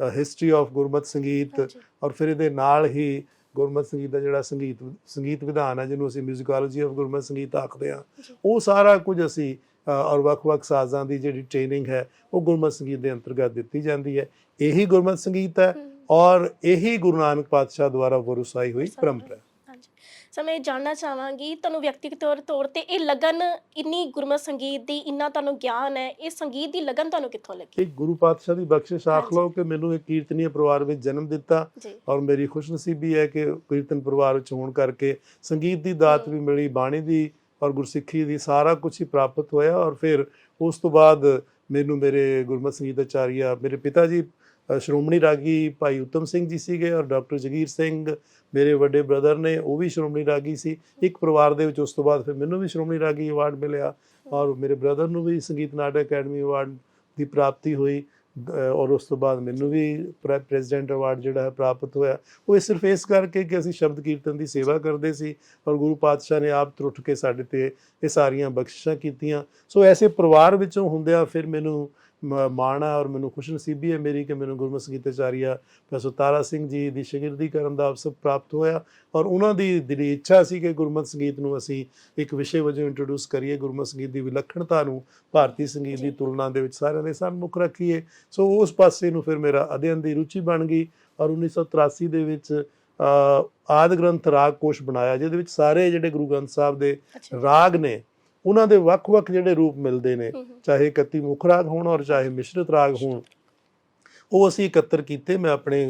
ਹਿਸਟਰੀ ਆਫ ਗੁਰਮਤਿ ਸੰਗੀਤ ਔਰ ਫਿਰ ਇਹਦੇ ਨਾਲ ਹੀ ਗੁਰਮਤਿ ਸੰਗੀਤ ਦਾ ਜਿਹੜਾ ਸੰਗੀਤ ਸੰਗੀਤ ਵਿਧਾਨ ਹੈ ਜਿਹਨੂੰ ਅਸੀਂ ਮਿਊਜ਼ਿਕੋਲੋਜੀ ਆਫ ਗੁਰਮਤਿ ਸੰਗੀਤ ਆਖਦੇ ਹਾਂ ਜੀ। ਉਹ ਸਾਰਾ ਕੁਝ ਅਸੀਂ ਔਰ ਵੱਖ-ਵੱਖ ਸਾਜ਼ਾਂ ਦੀ ਜਿਹੜੀ ਟ੍ਰੇਨਿੰਗ ਹੈ ਉਹ ਗੁਰਮਤਿ ਸੰਗੀਤ ਦੇ ਅੰਤਰਗਤ ਦਿੱਤੀ ਜਾਂਦੀ ਹੈ। ਇਹੀ ਗੁਰਮਤਿ ਸੰਗੀਤ ਹੈ ਔਰ ਇਹੀ ਗੁਰੂ ਨਾਨਕ ਪਾਤਸ਼ਾਹ ਦੁਆਰਾ ਵਰਸਾਈ ਹੋਈ ਪਰੰਪਰਾ ਸੋ ਮੈਂ ਜਾਣਨਾ ਚਾਹਾਂਗੀ ਤੁਹਾਨੂੰ ਵਿਅਕਤੀਗਤ ਤੌਰ ਤੌਰ ਤੇ ਇਹ ਲਗਨ ਇੰਨੀ ਗੁਰਮਤ ਸੰਗੀਤ ਦੀ ਇੰਨਾ ਤੁਹਾਨੂੰ ਗਿਆਨ ਹੈ ਇਹ ਸੰਗੀਤ ਦੀ ਲਗਨ ਤੁਹਾਨੂੰ ਕਿੱਥੋਂ ਲੱਗੀ ਇਹ ਗੁਰੂ ਪਾਤਸ਼ਾਹ ਦੀ ਬਖਸ਼ਿਸ਼ ਆਖ। ਲਓ ਕਿ ਮੈਨੂੰ ਇੱਕ ਕੀਰਤਨੀय ਪਰਿਵਾਰ ਵਿੱਚ ਜਨਮ ਦਿੱਤਾ ਜੀ ਔਰ ਮੇਰੀ ਖੁਸ਼ਨਸੀਬੀ ਹੈ ਕਿ ਕੀਰਤਨ ਪਰਿਵਾਰ ਵਿੱਚ ਹੋਣ ਕਰਕੇ ਸੰਗੀਤ ਦੀ ਦਾਤ। ਵੀ ਮਿਲੀ ਬਾਣੀ ਦੀ ਔਰ ਗੁਰਸਿੱਖੀ ਦੀ ਸਾਰਾ ਕੁਝ ਹੀ ਪ੍ਰਾਪਤ ਹੋਇਆ ਔਰ ਫਿਰ ਉਸ ਤੋਂ ਬਾਅਦ ਮੈਨੂੰ ਮੇਰੇ ਗੁਰਮਤਿ ਸੰਗੀਤ ਆਚਾਰੀਆ ਮੇਰੇ ਪਿਤਾ ਜੀ ਅ, ਸ਼੍ਰੋਮਣੀ ਰਾਗੀ ਭਾਈ ਉਤਮ ਸਿੰਘ ਜੀ ਸੀਗੇ ਔਰ ਡਾਕਟਰ ਜਗੀਰ ਸਿੰਘ ਮੇਰੇ ਵੱਡੇ ਬ੍ਰਦਰ ਨੇ, ਉਹ ਵੀ ਸ਼੍ਰੋਮਣੀ ਰਾਗੀ ਸੀ। ਇੱਕ ਪਰਿਵਾਰ ਦੇ ਵਿੱਚ ਉਸ ਤੋਂ ਬਾਅਦ ਫਿਰ ਮੈਨੂੰ ਵੀ ਸ਼੍ਰੋਮਣੀ ਰਾਗੀ ਅਵਾਰਡ ਮਿਲਿਆ ਔਰ ਮੇਰੇ ਬ੍ਰਦਰ ਨੂੰ ਵੀ ਸੰਗੀਤ ਨਾਟਕ ਅਕੈਡਮੀ ਅਵਾਰਡ ਦੀ ਪ੍ਰਾਪਤੀ ਹੋਈ ਔਰ ਉਸ ਤੋਂ ਬਾਅਦ ਮੈਨੂੰ ਵੀ ਪ੍ਰੈਜ਼ੀਡੈਂਟ ਅਵਾਰਡ ਜਿਹੜਾ ਹੈ ਪ੍ਰਾਪਤ ਹੋਇਆ। ਉਹ ਸਿਰਫ ਇਸ ਕਰਕੇ ਕਿ ਅਸੀਂ ਸ਼ਬਦ ਕੀਰਤਨ ਦੀ ਸੇਵਾ ਕਰਦੇ ਸੀ ਔਰ ਗੁਰੂ ਪਾਤਸ਼ਾਹ ਨੇ ਆਪ ਤਰੁੱਠ ਕੇ ਸਾਡੇ ਤੇ ਇਹ ਸਾਰੀਆਂ ਬਖਸ਼ਿਸ਼ਾਂ ਕੀਤੀਆਂ। ਸੋ ਐਸੇ ਪਰਿਵਾਰ ਵਿੱਚੋਂ ਹੁੰਦਿਆਂ ਫਿਰ ਮੈਨੂੰ ਮਾਣ ਹੈ ਔਰ ਮੈਨੂੰ ਖੁਸ਼ਨਸੀਬੀ ਹੈ ਮੇਰੀ ਕਿ ਮੈਨੂੰ ਗੁਰਮਤਿ ਸੰਗੀਤ ਆਚਾਰੀਆ ਪ੍ਰੋਫੈਸਰ ਤਾਰਾ ਸਿੰਘ ਜੀ ਦੀ ਸ਼ਾਗਿਰਦੀ ਕਰਨ ਦਾ ਅਵਸਰ ਪ੍ਰਾਪਤ ਹੋਇਆ ਔਰ ਉਹਨਾਂ ਦੀ ਦਿਲੀ ਇੱਛਾ ਸੀ ਕਿ ਗੁਰਮਤਿ ਸੰਗੀਤ ਨੂੰ ਅਸੀਂ ਇੱਕ ਵਿਸ਼ੇ ਵਜੋਂ ਇੰਟਰੋਡਿਊਸ ਕਰੀਏ ਗੁਰਮਤਿ ਸੰਗੀਤ ਦੀ ਵਿਲੱਖਣਤਾ ਨੂੰ ਭਾਰਤੀ ਸੰਗੀਤ ਦੀ ਤੁਲਨਾ ਦੇ ਵਿੱਚ ਸਾਰਿਆਂ ਦੇ ਸਾਹਮਣੇ ਰੱਖੀਏ। ਸੋ ਉਸ ਪਾਸੇ ਨੂੰ ਫਿਰ ਮੇਰਾ ਅਧਿਐਨ ਦੀ ਰੁਚੀ ਬਣ ਗਈ ਔਰ 1983 ਦੇ ਵਿੱਚ ਆਦਿ ਗ੍ਰੰਥ ਰਾਗ ਕੋਸ਼ ਬਣਾਇਆ ਜਿਹਦੇ ਵਿੱਚ ਸਾਰੇ ਜਿਹੜੇ ਗੁਰੂ ਗ੍ਰੰਥ ਸਾਹਿਬ ਦੇ ਰਾਗ ਨੇ ਉਹਨਾਂ ਦੇ ਵੱਖ-ਵੱਖ ਜਿਹੜੇ ਰੂਪ ਮਿਲਦੇ ਨੇ ਚਾਹੇ 31 ਮੁੱਖ ਰਾਗ ਹੋਣ ਔਰ ਚਾਹੇ ਮਿਸ਼ਰਿਤ ਰਾਗ ਹੋਣ ਉਹ ਅਸੀਂ ਇਕੱਤਰ ਕੀਤੇ। ਮੈਂ ਆਪਣੇ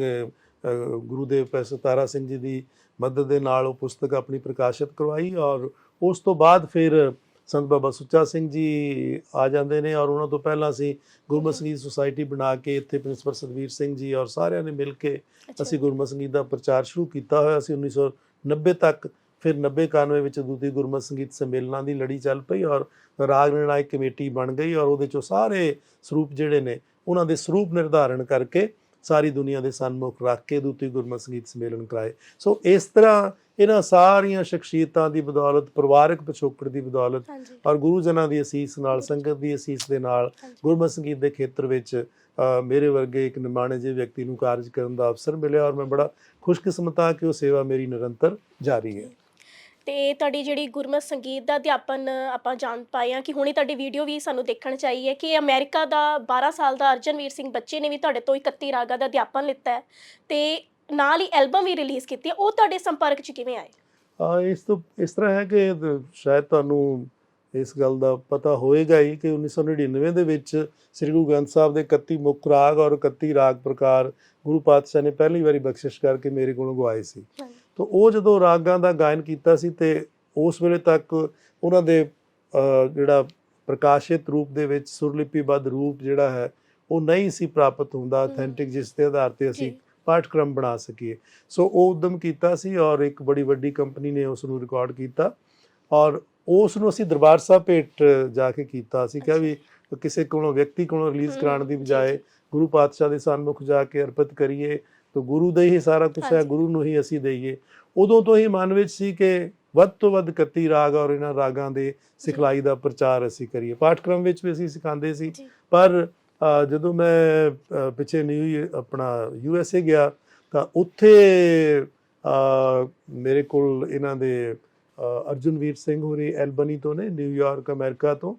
ਗੁਰੂਦੇਵ ਪ੍ਰੋਫੈਸਰ ਤਾਰਾ ਸਿੰਘ ਜੀ ਦੀ ਮਦਦ ਦੇ ਨਾਲ ਉਹ ਪੁਸਤਕ ਆਪਣੀ ਪ੍ਰਕਾਸ਼ਿਤ ਕਰਵਾਈ ਔਰ ਉਸ ਤੋਂ ਬਾਅਦ ਫਿਰ ਸੰਤ ਬਾਬਾ ਸੁੱਚਾ ਸਿੰਘ ਜੀ ਆ ਜਾਂਦੇ ਨੇ ਔਰ ਉਹਨਾਂ ਤੋਂ ਪਹਿਲਾਂ ਅਸੀਂ ਗੁਰਮਤਿ ਸੰਗੀਤ ਸੁਸਾਇਟੀ ਬਣਾ ਕੇ ਇੱਥੇ ਪ੍ਰਿੰਸੀਪਲ ਸਤਵੀਰ ਸਿੰਘ ਜੀ ਔਰ ਸਾਰਿਆਂ ਨੇ ਮਿਲ ਕੇ। ਅਸੀਂ ਗੁਰਮਤਿ ਸੰਗੀਤ ਦਾ ਪ੍ਰਚਾਰ ਸ਼ੁਰੂ ਕੀਤਾ ਹੋਇਆ ਸੀ 1990 ਤੱਕ। ਫਿਰ 90 91 ਵਿੱਚ ਦੂਜੀ ਗੁਰਮਤਿ ਸੰਗੀਤ ਸੰਮੇਲਨਾਂ ਦੀ ਲੜੀ ਚੱਲ ਪਈ ਔਰ ਰਾਗ ਨਿਰਣਾਇਕ ਕਮੇਟੀ ਬਣ ਗਈ ਔਰ ਉਹਦੇ ਚੋਂ ਸਾਰੇ ਸਰੂਪ ਜਿਹੜੇ ਨੇ ਉਹਨਾਂ ਦੇ ਸਰੂਪ ਨਿਰਧਾਰਨ ਕਰਕੇ ਸਾਰੀ ਦੁਨੀਆ ਦੇ ਸਨਮੁਖ ਰੱਖ ਕੇ ਦੂਤੀ ਗੁਰਮਤਿ ਸੰਗੀਤ ਸੰਮੇਲਨ ਕਰਾਏ। ਸੋ ਇਸ ਤਰ੍ਹਾਂ ਇਹਨਾਂ ਸਾਰੀਆਂ ਸ਼ਖਸੀਅਤਾਂ ਦੀ ਬਦੌਲਤ ਪਰਿਵਾਰਕ ਪਿਛੋਕੜ ਦੀ ਬਦੌਲਤ ਔਰ ਗੁਰੂ ਜਨਾਂ ਦੀ ਅਸੀਸ ਨਾਲ ਸੰਗਤ ਦੀ ਅਸੀਸ ਦੇ ਨਾਲ। ਗੁਰਮਤਿ ਸੰਗੀਤ ਦੇ ਖੇਤਰ ਵਿੱਚ ਮੇਰੇ ਵਰਗੇ ਇੱਕ ਨਿਮਾਣੇ ਜਿਹੇ ਵਿਅਕਤੀ ਨੂੰ ਕਾਰਜ ਕਰਨ ਦਾ ਅਵਸਰ ਮਿਲਿਆ ਔਰ ਮੈਂ ਬੜਾ ਖੁਸ਼ਕਿਸਮਤ ਹਾਂ ਕਿ ਉਹ ਸੇਵਾ ਮੇਰੀ ਨਿਰੰਤਰ ਜਾਰੀ ਹੈ। ਤੇ ਤੁਹਾਡੀ ਜਿਹੜੀ ਗੁਰਮਤ ਸੰਗੀਤ ਦਾ ਅਧਿਆਪਨ ਆਪਾਂ ਜਾਣ ਪਾਏ ਆ ਕਿ ਹੁਣੇ ਤੁਹਾਡੀ ਵੀਡੀਓ ਵੀ ਸਾਨੂੰ ਦੇਖਣ ਚ ਆਈ ਹੈ ਕਿ ਅਮਰੀਕਾ ਦਾ 12 ਸਾਲ ਦਾ ਅਰਜਨਵੀਰ ਸਿੰਘ ਬੱਚੇ ਨੇ ਵੀ ਤੁਹਾਡੇ ਤੋਂ 31 ਰਾਗਾਂ ਦਾ ਅਧਿਆਪਨ ਲਿੱਤਾ ਹੈ ਤੇ ਨਾਲ ਹੀ ਐਲਬਮ ਵੀ ਰਿਲੀਜ਼ ਕੀਤੀ ਹੈ ਉਹ ਤੁਹਾਡੇ ਸੰਪਰਕ ਚ ਕਿਵੇਂ ਆਏ ਆ ਇਸ ਤੋਂ ਇਸ ਤਰ੍ਹਾਂ ਹੈ ਕਿ ਸ਼ਾਇਦ ਤੁਹਾਨੂੰ ਇਸ ਗੱਲ ਦਾ ਪਤਾ ਹੋਏਗਾ ਹੀ ਕਿ 1999 ਦੇ ਵਿੱਚ ਸ੍ਰੀ ਗੁਰੂ ਗ੍ਰੰਥ ਸਾਹਿਬ ਦੇ 31 ਮੁੱਖ ਰਾਗ ਔਰ 31 ਰਾਗ ਪ੍ਰਕਾਰ ਗੁਰੂ ਪਾਤਸ਼ਾਹ ਨੇ ਪਹਿਲੀ ਵਾਰੀ ਬਖਸ਼ਿਸ਼ ਕਰਕੇ ਮੇਰੇ ਕੋਲੋਂ ਗਵਾਏ ਸੀ। ਤਾਂ ਉਹ ਜਦੋਂ ਰਾਗਾਂ ਦਾ ਗਾਇਨ ਕੀਤਾ ਸੀ ਤੇ ਉਸ ਵੇਲੇ ਤੱਕ ਉਹਨਾਂ ਦੇ ਜਿਹੜਾ ਪ੍ਰਕਾਸ਼ਿਤ ਰੂਪ ਦੇ ਵਿੱਚ ਸੁਰਲਿਪੀਬੱਧ ਰੂਪ ਜਿਹੜਾ ਹੈ ਉਹ ਨਹੀਂ ਸੀ ਪ੍ਰਾਪਤ ਹੁੰਦਾ ਹਮ। ਅਥੈਂਟਿਕ ਜਿਸ ਦੇ ਆਧਾਰ ਤੇ ਅਸੀਂ। ਪਾਠਕ੍ਰਮ ਬਣਾ ਸਕੀਏ ਸੋ ਉਹ ਉਦਮ ਕੀਤਾ ਸੀ ਔਰ ਇੱਕ ਬੜੀ ਵੱਡੀ ਕੰਪਨੀ ਨੇ ਉਸ ਨੂੰ ਰਿਕਾਰਡ ਕੀਤਾ ਔਰ ਉਸ ਨੂੰ ਅਸੀਂ ਦਰਬਾਰ ਸਾਹਿਬ ਭੇਟ ਜਾ ਕੇ ਕੀਤਾ ਅਸੀਂ ਕਿਹਾ ਵੀ ਕਿਸੇ ਕੋਲੋਂ ਵਿਅਕਤੀ ਕੋਲੋਂ ਰਿਲੀਜ਼ ਕਰਾਉਣ ਦੀ ਬਜਾਏ। ਗੁਰੂ ਪਾਤਸ਼ਾਹ ਦੇ ਸਨਮੁਖ ਜਾ ਕੇ ਅਰਪਿਤ ਕਰੀਏ ਤਾਂ ਗੁਰੂ ਦਾ ਹੀ ਸਾਰਾ ਕੁਝ ਹੈ। ਗੁਰੂ ਨੂੰ ਹੀ ਅਸੀਂ ਦਈਏ। ਉਦੋਂ ਤੋਂ ਹੀ ਮਨ ਵਿੱਚ ਸੀ ਕਿ ਵੱਧ ਤੋਂ ਵੱਧ 31 ਰਾਗ ਔਰ ਇਹਨਾਂ ਰਾਗਾਂ ਦੇ ਸਿਖਲਾਈ ਦਾ ਪ੍ਰਚਾਰ ਅਸੀਂ ਕਰੀਏ। ਪਾਠਕ੍ਰਮ ਵਿੱਚ ਵੀ ਅਸੀਂ ਸਿਖਾਉਂਦੇ ਸੀ। ਪਰ ਜਦੋਂ ਮੈਂ ਪਿੱਛੇ ਨਿਊ ਆਪਣਾ ਯੂ ਐਸ ਏ ਗਿਆ ਤਾਂ ਉੱਥੇ ਮੇਰੇ ਕੋਲ ਇਹਨਾਂ ਦੇ ਅਰਜੁਨਵੀਰ ਸਿੰਘ ਹੋਰੀ ਐਲਬਨੀ ਤੋਂ ਨੇ ਨਿਊਯਾਰਕ ਅਮਰੀਕਾ ਤੋਂ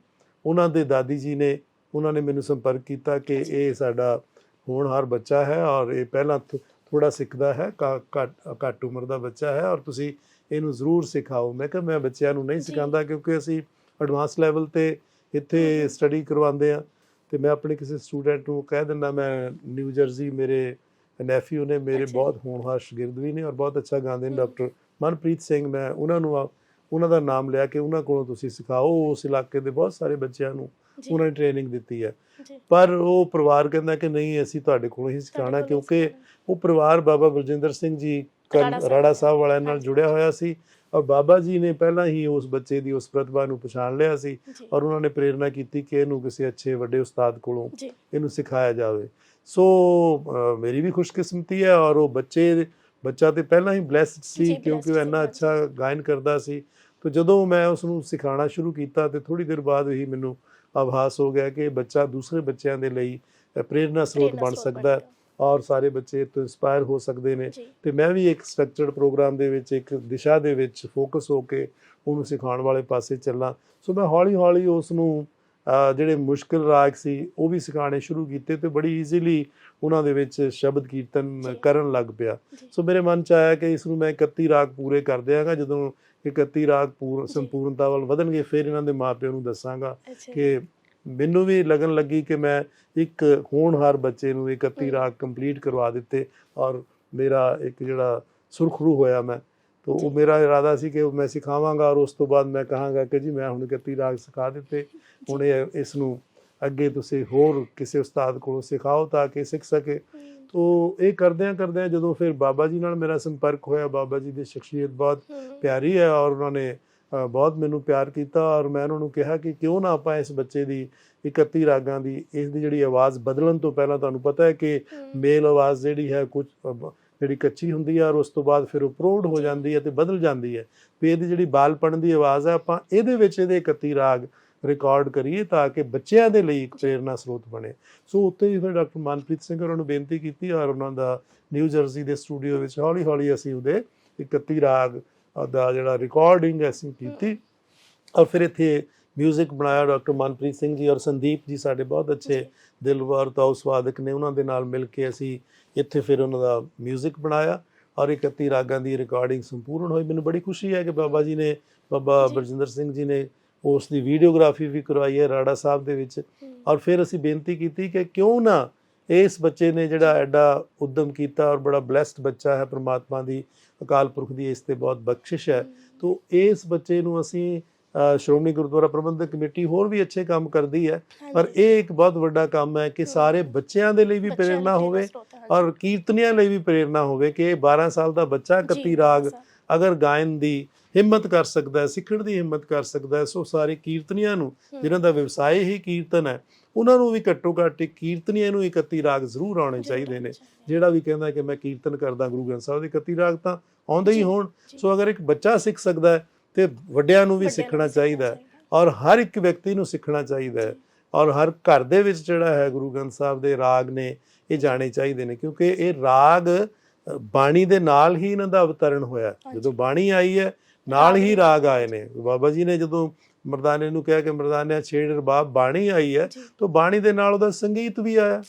ਉਹਨਾਂ ਦੇ ਦਾਦੀ ਜੀ ਨੇ ਉਹਨਾਂ ਨੇ ਮੈਨੂੰ ਸੰਪਰਕ ਕੀਤਾ ਕਿ ਇਹ ਸਾਡਾ ਹੋਣਹਾਰ ਬੱਚਾ ਹੈ ਔਰ ਇਹ ਪਹਿਲਾਂ ਥੋੜਾ ਸਿੱਖਦਾ ਹੈ ਕਾ- ਘੱਟ ਉਮਰ ਦਾ ਬੱਚਾ ਹੈ ਔਰ ਤੁਸੀਂ ਇਹਨੂੰ ਜ਼ਰੂਰ ਸਿਖਾਓ ਮੈਂ ਕਿਹਾ ਮੈਂ ਬੱਚਿਆਂ ਨੂੰ ਨਹੀਂ। ਸਿਖਾਉਂਦਾ ਕਿਉਂਕਿ ਅਸੀਂ ਐਡਵਾਂਸ ਲੈਵਲ ਤੇ ਇੱਥੇ। ਸਟੱਡੀ ਕਰਵਾਉਂਦੇ ਆ ਤੇ ਮੈਂ ਆਪਣੇ ਕਿਸੇ ਸਟੂਡੈਂਟ ਨੂੰ ਕਹਿ ਦਿੰਦਾ ਮੈਂ ਨਿਊ ਜਰਸੀ ਮੇਰੇ ਨੈਫਿਊ ਨੇ ਮੇਰੇ। ਬਹੁਤ ਹੋਣਹਾਰ ਸ਼ਾਗਿਰਦ ਵੀ ਨੇ ਔਰ ਬਹੁਤ ਅੱਛਾ ਗਾਉਂਦੇ ਨੇ। ਡਾਕਟਰ ਮਨਪ੍ਰੀਤ ਸਿੰਘ ਮੈਂ ਉਹਨਾਂ ਨੂੰ ਉਹਨਾਂ ਦਾ ਨਾਮ ਲਿਆ ਕਿ ਉਹਨਾਂ ਕੋਲੋਂ ਤੁਸੀਂ ਸਿਖਾਓ ਉਸ ਇਲਾਕੇ ਦੇ ਬਹੁਤ ਸਾਰੇ ਬੱਚਿਆਂ ਨੂੰ ਉਹਨਾਂ ਨੇ ਟ੍ਰੇਨਿੰਗ ਦਿੱਤੀ ਹੈ। ਪਰ ਉਹ ਪਰਿਵਾਰ ਕਹਿੰਦਾ ਕਿ ਨਹੀਂ ਅਸੀਂ ਤੁਹਾਡੇ ਕੋਲੋਂ ਹੀ ਹੀ ਕਿਉਂਕਿ। ਉਹ ਪਰਿਵਾਰ ਬਾਬਾ ਬਲਜਿੰਦਰ ਸਿੰਘ ਜੀ ਰਾੜਾ ਸਾਹਿਬ। ਵਾਲਿਆਂ ਨਾਲ। ਜੁੜਿਆ ਹੋਇਆ ਸੀ ਔਰ ਬਾਬਾ ਜੀ ਨੇ ਪਹਿਲਾਂ ਹੀ ਉਸ ਬੱਚੇ ਦੀ ਉਸ ਪ੍ਰਤਿਭਾ ਨੂੰ ਪਛਾਣ ਲਿਆ ਸੀ ਔਰ ਉਹਨਾਂ ਨੇ ਪ੍ਰੇਰਣਾ ਕੀਤੀ ਕਿ ਇਹਨੂੰ ਕਿਸੇ ਅੱਛੇ ਵੱਡੇ ਉਸਤਾਦ ਕੋਲੋਂ ਇਹਨੂੰ ਸਿਖਾਇਆ ਜਾਵੇ। ਸੋ ਮੇਰੀ ਵੀ ਖੁਸ਼ਕਿਸਮਤੀ ਹੈ ਔਰ ਉਹ ਬੱਚੇ ਬੱਚਾ ਤੇ ਪਹਿਲਾਂ ਹੀ ਬlesed ਸੀ ਕਿਉਂਕਿ ਉਹ ਇੰਨਾ ਅੱਛਾ ਗਾਇਨ ਕਰਦਾ ਸੀ। ਤੇ ਜਦੋਂ ਮੈਂ ਉਸ ਨੂੰ ਸਿਖਾਉਣਾ ਸ਼ੁਰੂ ਕੀਤਾ ਤੇ ਥੋੜੀ ਦੇਰ ਬਾਅਦ ਹੀ ਮੈਨੂੰ ਆਭਾਸ ਹੋ ਗਿਆ ਕਿ ਬੱਚਾ ਦੂਸਰੇ ਬੱਚਿਆਂ ਦੇ ਲਈ ਅ, ਪ੍ਰੇਰਨਾ ਸਰੋਤ ਬਣ ਸਕਦਾ। ਔਰ ਸਾਰੇ ਬੱਚੇ ਤੋਂ ਇਨਸਪਾਇਰ ਹੋ ਸਕਦੇ ਨੇ। ਤੇ ਮੈਂ ਵੀ ਇੱਕ ਸਟਰਕਚਰਡ ਪ੍ਰੋਗਰਾਮ ਦੇ ਵਿੱਚ ਇੱਕ ਦਿਸ਼ਾ ਦੇ ਵਿੱਚ ਫੋਕਸ ਹੋ ਕੇ ਉਹਨੂੰ ਸਿਖਾਉਣ ਵਾਲੇ ਪਾਸੇ ਚੱਲਾਂ। ਸੋ ਮੈਂ ਹੌਲੀ ਹੌਲੀ ਉਸ ਨੂੰ ਜਿਹੜੇ ਮੁਸ਼ਕਿਲ ਰਾਗ ਸੀ ਉਹ ਵੀ ਸਿਖਾਉਣੇ ਸ਼ੁਰੂ ਕੀਤੇ ਤੇ ਬੜੀ ਈਜ਼ੀਲੀ ਉਹਨਾਂ ਦੇ ਵਿੱਚ ਸ਼ਬਦ ਕੀਰਤਨ। ਕਰਨ ਲੱਗ ਪਿਆ ਸੋ ਮੇਰੇ ਮਨ ਚ ਆਇਆ ਕਿ ਇਸ ਨੂੰ ਮੈਂ 31 ਰਾਗ ਪੂਰੇ ਕਰ ਦਿਆਂਗਾ ਜਦੋਂ 31 ਰਾਗ ਪੂਰ। ਸੰਪੂਰਨਤਾ ਵੱਲ ਵਧਣਗੇ ਫਿਰ ਇਹਨਾਂ ਦੇ ਮਾਪਿਆਂ ਨੂੰ ਦੱਸਾਂਗਾ ਕਿ ਮੈਨੂੰ ਵੀ ਲੱਗਣ ਲੱਗੀ ਕਿ ਮੈਂ ਇੱਕ ਹੋਣਹਾਰ ਬੱਚੇ ਨੂੰ 31 ਹਮ। ਰਾਗ ਕੰਪਲੀਟ ਕਰਵਾ ਦਿੱਤੇ ਔਰ ਮੇਰਾ ਇੱਕ ਜਿਹੜਾ ਸੁਰਖਰੂ ਹੋਇਆ ਮੈਂ ਤਾਂ ਉਹ। ਮੇਰਾ ਇਰਾਦਾ ਸੀ ਕਿ ਉਹ ਮੈਂ ਸਿਖਾਵਾਂਗਾ ਔਰ ਉਸ ਤੋਂ ਬਾਅਦ ਮੈਂ ਕਹਾਂਗਾ ਕਿ ਜੀ ਮੈਂ ਹੁਣ 31 ਰਾਗ ਸਿਖਾ ਦਿੱਤੇ। ਹੁਣ ਇਹ ਇਸ ਨੂੰ ਅੱਗੇ ਤੁਸੀਂ ਹੋਰ ਕਿਸੇ ਉਸਤਾਦ ਕੋਲੋਂ ਸਿਖਾਓ ਤਾਂ ਕਿ ਸਿੱਖ ਸਕੇ। ਤੋ ਇਹ ਕਰਦਿਆਂ ਕਰਦਿਆਂ ਜਦੋਂ ਫਿਰ ਬਾਬਾ ਜੀ ਨਾਲ ਮੇਰਾ ਸੰਪਰਕ ਹੋਇਆ ਬਾਬਾ ਜੀ ਦੀ ਸ਼ਖਸੀਅਤ ਬਹੁਤ ਪਿਆਰੀ ਹੈ ਔਰ ਉਹਨਾਂ ਨੇ ਬਹੁਤ ਮੈਨੂੰ ਪਿਆਰ ਕੀਤਾ ਔਰ ਮੈਂ ਉਹਨਾਂ ਨੂੰ ਕਿਹਾ ਕਿ ਕਿਉਂ ਨਾ ਆਪਾਂ ਇਸ ਬੱਚੇ ਦੀ 31 ਰਾਗਾਂ ਦੀ ਇਸ ਦੀ ਜਿਹੜੀ ਆਵਾਜ਼ ਬਦਲਣ ਤੋਂ ਪਹਿਲਾਂ ਤੁਹਾਨੂੰ ਪਤਾ ਹੈ ਕਿ ਮੇਲ ਆਵਾਜ਼ ਜਿਹੜੀ ਹੈ ਕੁਝ ਜਿਹੜੀ ਕੱਚੀ ਹੁੰਦੀ ਹੈ ਔਰ ਉਸ ਤੋਂ ਬਾਅਦ ਫਿਰ ਉਹ ਪ੍ਰੋਡ ਹੋ ਜਾਂਦੀ ਹੈ ਤੇ ਬਦਲ ਜਾਂਦੀ ਹੈ ਵੀ ਇਹਦੀ ਜਿਹੜੀ ਬਾਲਪਣ ਦੀ ਆਵਾਜ਼ ਹੈ ਆਪਾਂ ਇਹਦੇ ਵਿੱਚ ਇਹਦੇ 31 ਰਾਗ ਰਿਕਾਰਡ ਕਰੀਏ ਤਾਂ ਕਿ ਬੱਚਿਆਂ ਦੇ ਲਈ ਇੱਕ ਪ੍ਰੇਰਨਾ ਸਰੋਤ ਬਣੇ ਸੋ ਉੱਤੇ ਹੀ ਫਿਰ ਡਾਕਟਰ ਮਨਪ੍ਰੀਤ ਸਿੰਘ ਹੋਰਾਂ ਨੂੰ ਬੇਨਤੀ ਕੀਤੀ ਔਰ ਉਹਨਾਂ ਦਾ ਨਿਊ ਜਰਸੀ ਦੇ ਸਟੂਡੀਓ ਵਿੱਚ ਹੌਲੀ ਹੌਲੀ ਅਸੀਂ ਉਹਦੇ 31 ਰਾਗ ਦਾ ਜਿਹੜਾ ਰਿਕਾਰਡਿੰਗ ਅਸੀਂ ਕੀਤੀ ਔਰ ਫਿਰ ਇੱਥੇ ਮਿਊਜ਼ਿਕ ਬਣਾਇਆ ਡਾਕਟਰ ਮਨਪ੍ਰੀਤ ਸਿੰਘ ਜੀ ਔਰ ਸੰਦੀਪ ਜੀ ਸਾਡੇ ਬਹੁਤ ਅੱਛੇ ਜੀ। ਦਿਲਵਾਰ ਤਾਉਸ ਵਾਦਕ ਨੇ, ਉਹਨਾਂ ਦੇ ਨਾਲ ਮਿਲ ਕੇ ਅਸੀਂ ਇੱਥੇ ਫਿਰ ਉਹਨਾਂ ਦਾ 뮤직 ਬਣਾਇਆ ਔਰ 31 ਰਾਗਾਂ ਦੀ ਰਿਕਾਰਡਿੰਗ ਸੰਪੂਰਨ ਹੋਈ। ਮੈਨੂੰ ਬੜੀ ਖੁਸ਼ੀ ਹੈ ਕਿ ਬਾਬਾ ਜੀ ਨੇ ਬਾਬਾ। ਬਰਜਿੰਦਰ ਸਿੰਘ ਜੀ ਨੇ ਉਸ ਦੀ ਵੀਡੀਓਗ੍ਰਾਫੀ ਵੀ ਕਰਵਾਈ ਹੈ ਰਾੜਾ ਸਾਹਿਬ ਦੇ ਵਿੱਚ। ਔਰ ਫਿਰ ਅਸੀਂ ਬੇਨਤੀ ਕੀਤੀ ਕਿ ਕਿਉਂ ਨਾ ਇਸ ਬੱਚੇ ਨੇ ਜਿਹੜਾ ਐਡਾ ਉਦਮ ਕੀਤਾ ਔਰ ਬੜਾ ਬlesed ਬੱਚਾ ਹੈ ਪ੍ਰਮਾਤਮਾ ਦੀ ਅਕਾਲ ਪੁਰਖ ਦੀ ਇਸ ਤੇ ਬਹੁਤ ਬਖਸ਼ਿਸ਼ ਹੈ। ਤੋ ਇਸ ਬੱਚੇ ਨੂੰ ਅਸੀਂ ਸ਼੍ਰੋਮਣੀ ਗੁਰਦੁਆਰਾ ਪ੍ਰਬੰਧਕ ਕਮੇਟੀ ਹੋਰ ਵੀ ਅੱਛੇ ਕੰਮ ਕਰਦੀ ਹੈ। ਪਰ ਇਹ ਇੱਕ ਬਹੁਤ ਵੱਡਾ ਕੰਮ ਹੈ ਕਿ। ਸਾਰੇ ਬੱਚਿਆਂ ਦੇ ਲਈ ਵੀ ਪ੍ਰੇਰਣਾ ਹੋਵੇ ਔਰ ਕੀਰਤਨੀਆਂ ਲਈ ਵੀ ਪ੍ਰੇਰਣਾ ਹੋਵੇ ਕਿ ਇਹ 12 ਸਾਲ ਦਾ ਬੱਚਾ ਜੀ, 31 ਰਾਗ ਅਗਰ ਗਾਇਨ ਦੀ ਹਿੰਮਤ ਕਰ ਸਕਦਾ ਹੈ ਸਿੱਖਣ ਦੀ ਹਿੰਮਤ ਕਰ ਸਕਦਾ ਹੈ ਸੋ ਸਾਰੇ ਕੀਰਤਨੀਆਂ ਨੂੰ ਜਿਨ੍ਹਾਂ ਦਾ ਵਿਵਸਾय ਹੀ ਕੀਰਤਨ ਹੈ ਉਹਨਾਂ ਨੂੰ ਵੀ ਘੱਟੋ ਘੱਟ ਕੀਰਤਨੀਆਂ ਨੂੰ 31 ਰਾਗ ਜ਼ਰੂਰ ਆਉਣੇ ਚਾਹੀਦੇ ਨੇ। ਜਿਹੜਾ ਵੀ ਕਹਿੰਦਾ ਕਿ ਮੈਂ ਕੀਰਤਨ ਕਰਦਾ ਗੁਰੂ ਗ੍ਰੰਥ ਸਾਹਿਬ ਦੇ 31 ਰਾਗ ਤਾਂ ਆਉਂਦੇ ਹੀ ਹੋਣ। ਸੋ ਅਗਰ ਇੱਕ ਬੱਚਾ ਸਿੱਖ ਸਕਦਾ ਹੈ ਤੇ ਵੱਡਿਆਂ ਨੂੰ ਵੀ ਸਿੱਖਣਾ ਚਾਹੀਦਾ ਹੈ ਔਰ ਹਰ ਇੱਕ ਵਿਅਕਤੀ ਨੂੰ ਸਿੱਖਣਾ ਚਾਹੀਦਾ ਹੈ ਔਰ ਹਰ ਘਰ ਦੇ ਵਿੱਚ ਜਿਹੜਾ ਹੈ ਗੁਰੂ ਗ੍ਰੰਥ ਸਾਹਿਬ ਦੇ ਰਾਗ ਨੇ ਇਹ ਜਾਣੇ ਚਾਹੀਦੇ ਨੇ ਕਿਉਂਕਿ ਇਹ ਰਾਗ ਬਾਣੀ ਦੇ ਨਾਲ ਹੀ ਇਹਨਾਂ ਦਾ ਅਵਤਰਣ ਹੋਇਆ। ਜਦੋਂ ਬਾਣੀ ਆਈ ਹੈ ਨਾਲ ਹੀ ਰਾਗ ਆਏ ਨੇ। ਬਾਬਾ ਜੀ ਨੇ ਜਦੋਂ ਮਰਦਾਨੇ ਨੂੰ ਕਿਹਾ ਕਿ ਮਰਦਾਨਿਆ ਛੇੜ ਰਬਾਬ ਬਾਣੀ ਆਈ ਹੈ ਤਾਂ ਬਾਣੀ ਦੇ ਨਾਲ ਉਹਦਾ ਸੰਗੀਤ ਵੀ ਆਇਆ।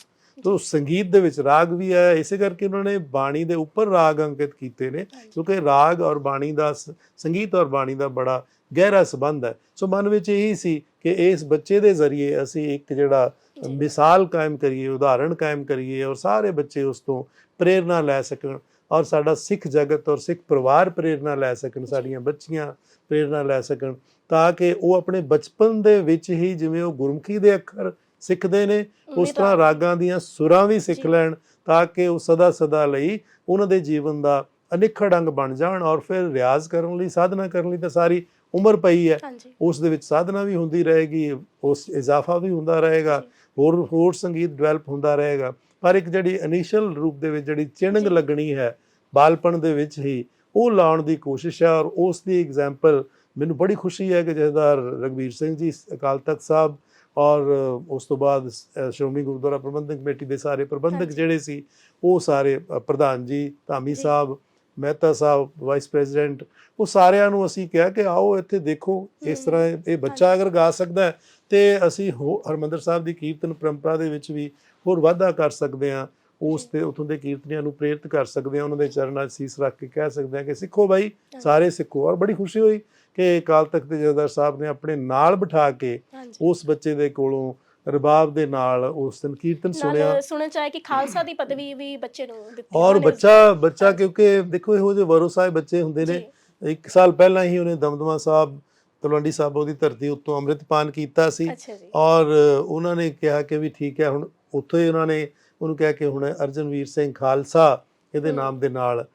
ਤਾਂ ਸੰਗੀਤ ਦੇ ਵਿੱਚ ਰਾਗ ਵੀ ਆਇਆ। ਇਸੇ ਕਰਕੇ ਉਹਨਾਂ ਨੇ ਬਾਣੀ ਦੇ ਉੱਪਰ ਰਾਗ ਅੰਕਿਤ ਕੀਤੇ ਨੇ ਕਿਉਂਕਿ ਰਾਗ ਔਰ ਬਾਣੀ ਦਾ ਸੰਗੀਤ ਔਰ ਬਾਣੀ ਦਾ ਬੜਾ ਗਹਿਰਾ ਸੰਬੰਧ ਹੈ। ਸੋ ਮਨ ਵਿੱਚ ਇਹੀ ਸੀ ਕਿ ਇਸ ਬੱਚੇ ਦੇ ਜ਼ਰੀਏ ਅਸੀਂ ਇੱਕ ਜਿਹੜਾ। ਮਿਸਾਲ ਕਾਇਮ ਕਰੀਏ ਉਦਾਹਰਣ ਕਾਇਮ ਕਰੀਏ ਔਰ ਸਾਰੇ ਬੱਚੇ ਉਸ ਤੋਂ ਪ੍ਰੇਰਣਾ ਲੈ ਸਕਣ ਔਰ ਸਾਡਾ ਸਿੱਖ ਜਗਤ ਔਰ ਸਿੱਖ ਪਰਿਵਾਰ ਪ੍ਰੇਰਣਾ ਲੈ ਸਕਣ ਸਾਡੀਆਂ ਬੱਚੀਆਂ ਪ੍ਰੇਰਣਾ ਲੈ ਸਕਣ ਤਾਂ ਕਿ ਉਹ ਆਪਣੇ ਬਚਪਨ ਦੇ ਵਿੱਚ ਹੀ ਜਿਵੇਂ ਉਹ ਗੁਰਮੁਖੀ ਦੇ ਅੱਖਰ ਸਿੱਖਦੇ ਨੇ ਉਸ ਤਰ੍ਹਾਂ ਰਾਗਾਂ ਦੀਆਂ ਸੁਰਾਂ ਵੀ ਸਿੱਖ। ਲੈਣ ਤਾਂ ਕਿ ਉਹ ਸਦਾ ਸਦਾ ਲਈ ਉਹਨਾਂ ਦੇ ਜੀਵਨ ਦਾ ਅਨਿੱਖੜ ਅੰਗ ਬਣ ਜਾਣ ਔਰ ਫਿਰ ਰਿਆਜ਼ ਕਰਨ ਲਈ ਸਾਧਨਾ ਕਰਨ ਲਈ ਤਾਂ ਸਾਰੀ ਉਮਰ ਪਈ ਹੈ। ਉਸ ਦੇ ਵਿੱਚ ਸਾਧਨਾ ਵੀ ਹੁੰਦੀ ਰਹੇਗੀ ਉਸ ਇਜ਼ਾਫਾ ਵੀ ਹੁੰਦਾ ਰਹੇਗਾ ਹੋਰ ਹੋਰ ਸੰਗੀਤ ਡਿਵੈਲਪ ਹੁੰਦਾ ਰਹੇਗਾ ਪਰ ਇੱਕ ਜਿਹੜੀ ਇਨੀਸ਼ੀਅਲ ਰੂਪ ਦੇ ਵਿੱਚ ਜਿਹੜੀ ਚਿਣਗ ਜੀ। ਲੱਗਣੀ ਹੈ ਬਾਲਪਣ ਦੇ ਵਿੱਚ ਹੀ ਉਹ ਲਾਉਣ ਦੀ ਕੋਸ਼ਿਸ਼ ਹੈ ਔਰ ਉਸ ਦੀ ਐਗਜ਼ਾਮਪਲ ਮੈਨੂੰ ਬੜੀ ਖੁਸ਼ੀ ਹੈ ਕਿ ਜਥੇਦਾਰ ਰਗਵੀਰ ਸਿੰਘ ਜੀ ਅਕਾਲ ਤਖਤ ਸਾਹਿਬ ਔਰ ਉਸ ਤੋਂ ਬਾਅਦ ਸ਼੍ਰੋਮਣੀ ਗੁਰਦੁਆਰਾ ਪ੍ਰਬੰਧਕ ਕਮੇਟੀ ਦੇ ਸਾਰੇ ਪ੍ਰਬੰਧਕ। ਜਿਹੜੇ ਸੀ ਉਹ ਸਾਰੇ ਪ੍ਰਧਾਨ ਜੀ ਧਾਮੀ। ਸਾਹਿਬ ਮਹਿਤਾ ਸਾਹਿਬ ਵਾਈਸ ਪ੍ਰੈਜ਼ੀਡੈਂਟ ਉਹ ਸਾਰਿਆਂ ਨੂੰ ਅਸੀਂ ਕਿਹਾ ਕਿ ਆਓ ਇੱਥੇ ਦੇਖੋ ਇਸ ਤਰ੍ਹਾਂ ਇਹ ਬੱਚਾ ਅਗਰ ਗਾ ਸਕਦਾ ਹੈ ਤੇ ਅਸੀਂ ਹੋ- ਹਰਿਮੰਦਰ ਸਾਹਿਬ ਦੀ ਕੀਰਤਨ ਪਰੰਪਰਾ ਦੇ ਵਿੱਚ ਵੀ ਹੋਰ ਵਾਧਾ ਕਰ ਸਕਦੇ ਹਾਂ। ਉਸ ਤੇ ਉਥੋਂ ਦੇ ਕੀਰਤਨੀਆਂ ਨੂੰ ਪ੍ਰੇਰਿਤ ਕਰ ਸਕਦੇ ਹਾਂ। ਉਹਨਾਂ ਦੇ ਚਰਨਾਂ 'ਚ ਸੀਸ ਰੱਖ ਕੇ ਕਹਿ ਸਕਦੇ ਹਾਂ ਕਿ ਸਿੱਖੋ ਬਾਈ ਸਾਰੇ ਸਿੱਖੋ। ਔਰ ਬੜੀ ਖੁਸ਼ੀ ਹੋਈ ਕਿ ਅਕਾਲ ਤਖਤ ਦੇ ਜਥੇਦਾਰ ਸਾਹਿਬ ਨੇ ਆਪਣੇ ਨਾਲ ਬਿਠਾ ਕੇ ਉਸ ਬੱਚੇ ਦੇ ਕੋਲੋਂ ਰਬਾਬ ਦੇ ਨਾਲ ਉਸ ਦਿਨ ਕੀਰਤਨ ਸੁਣਿਆ। ਸੁਣਨ ਚ ਆਇਆ ਕਿ ਖਾਲਸਾ ਦੀ ਪਦਵੀ ਵੀ ਬੱਚੇ ਨੂੰ ਦਿੱਤੀ ਔਰ। ਬੱਚਾ ਬੱਚਾ ਕਿਉਂਕਿ ਦੇਖੋ ਇਹੋ ਜਿਹੇ ਵਰੋਸਾਏ ਬੱਚੇ ਹੁੰਦੇ ਨੇ। ਇੱਕ ਸਾਲ ਪਹਿਲਾਂ ਹੀ ਉਹਨੇ ਦਮਦਮਾ ਸਾਹਿਬ ਤਲਵੰਡੀ ਸਾਬੋ ਦੀ ਧਰਤੀ ਉੱਤੋਂ ਅੰਮ੍ਰਿਤਪਾਨ ਕੀਤਾ ਸੀ ਔਰ ਉਹਨਾਂ ਨੇ ਕਿਹਾ ਕਿ ਵੀ ਠੀਕ ਹੈ ਹੁਣ ਉੱਥੇ ਹੀ ਉਹਨਾਂ ਨੇ ਉਹਨੂੰ ਕਿਹਾ ਕਿ ਹੁਣ ਅਰਜਨਵੀਰ ਸਿੰਘ ਖਾਲਸਾ ਇਹਦੇ। ਨਾਮ ਦੇ ਨਾਲ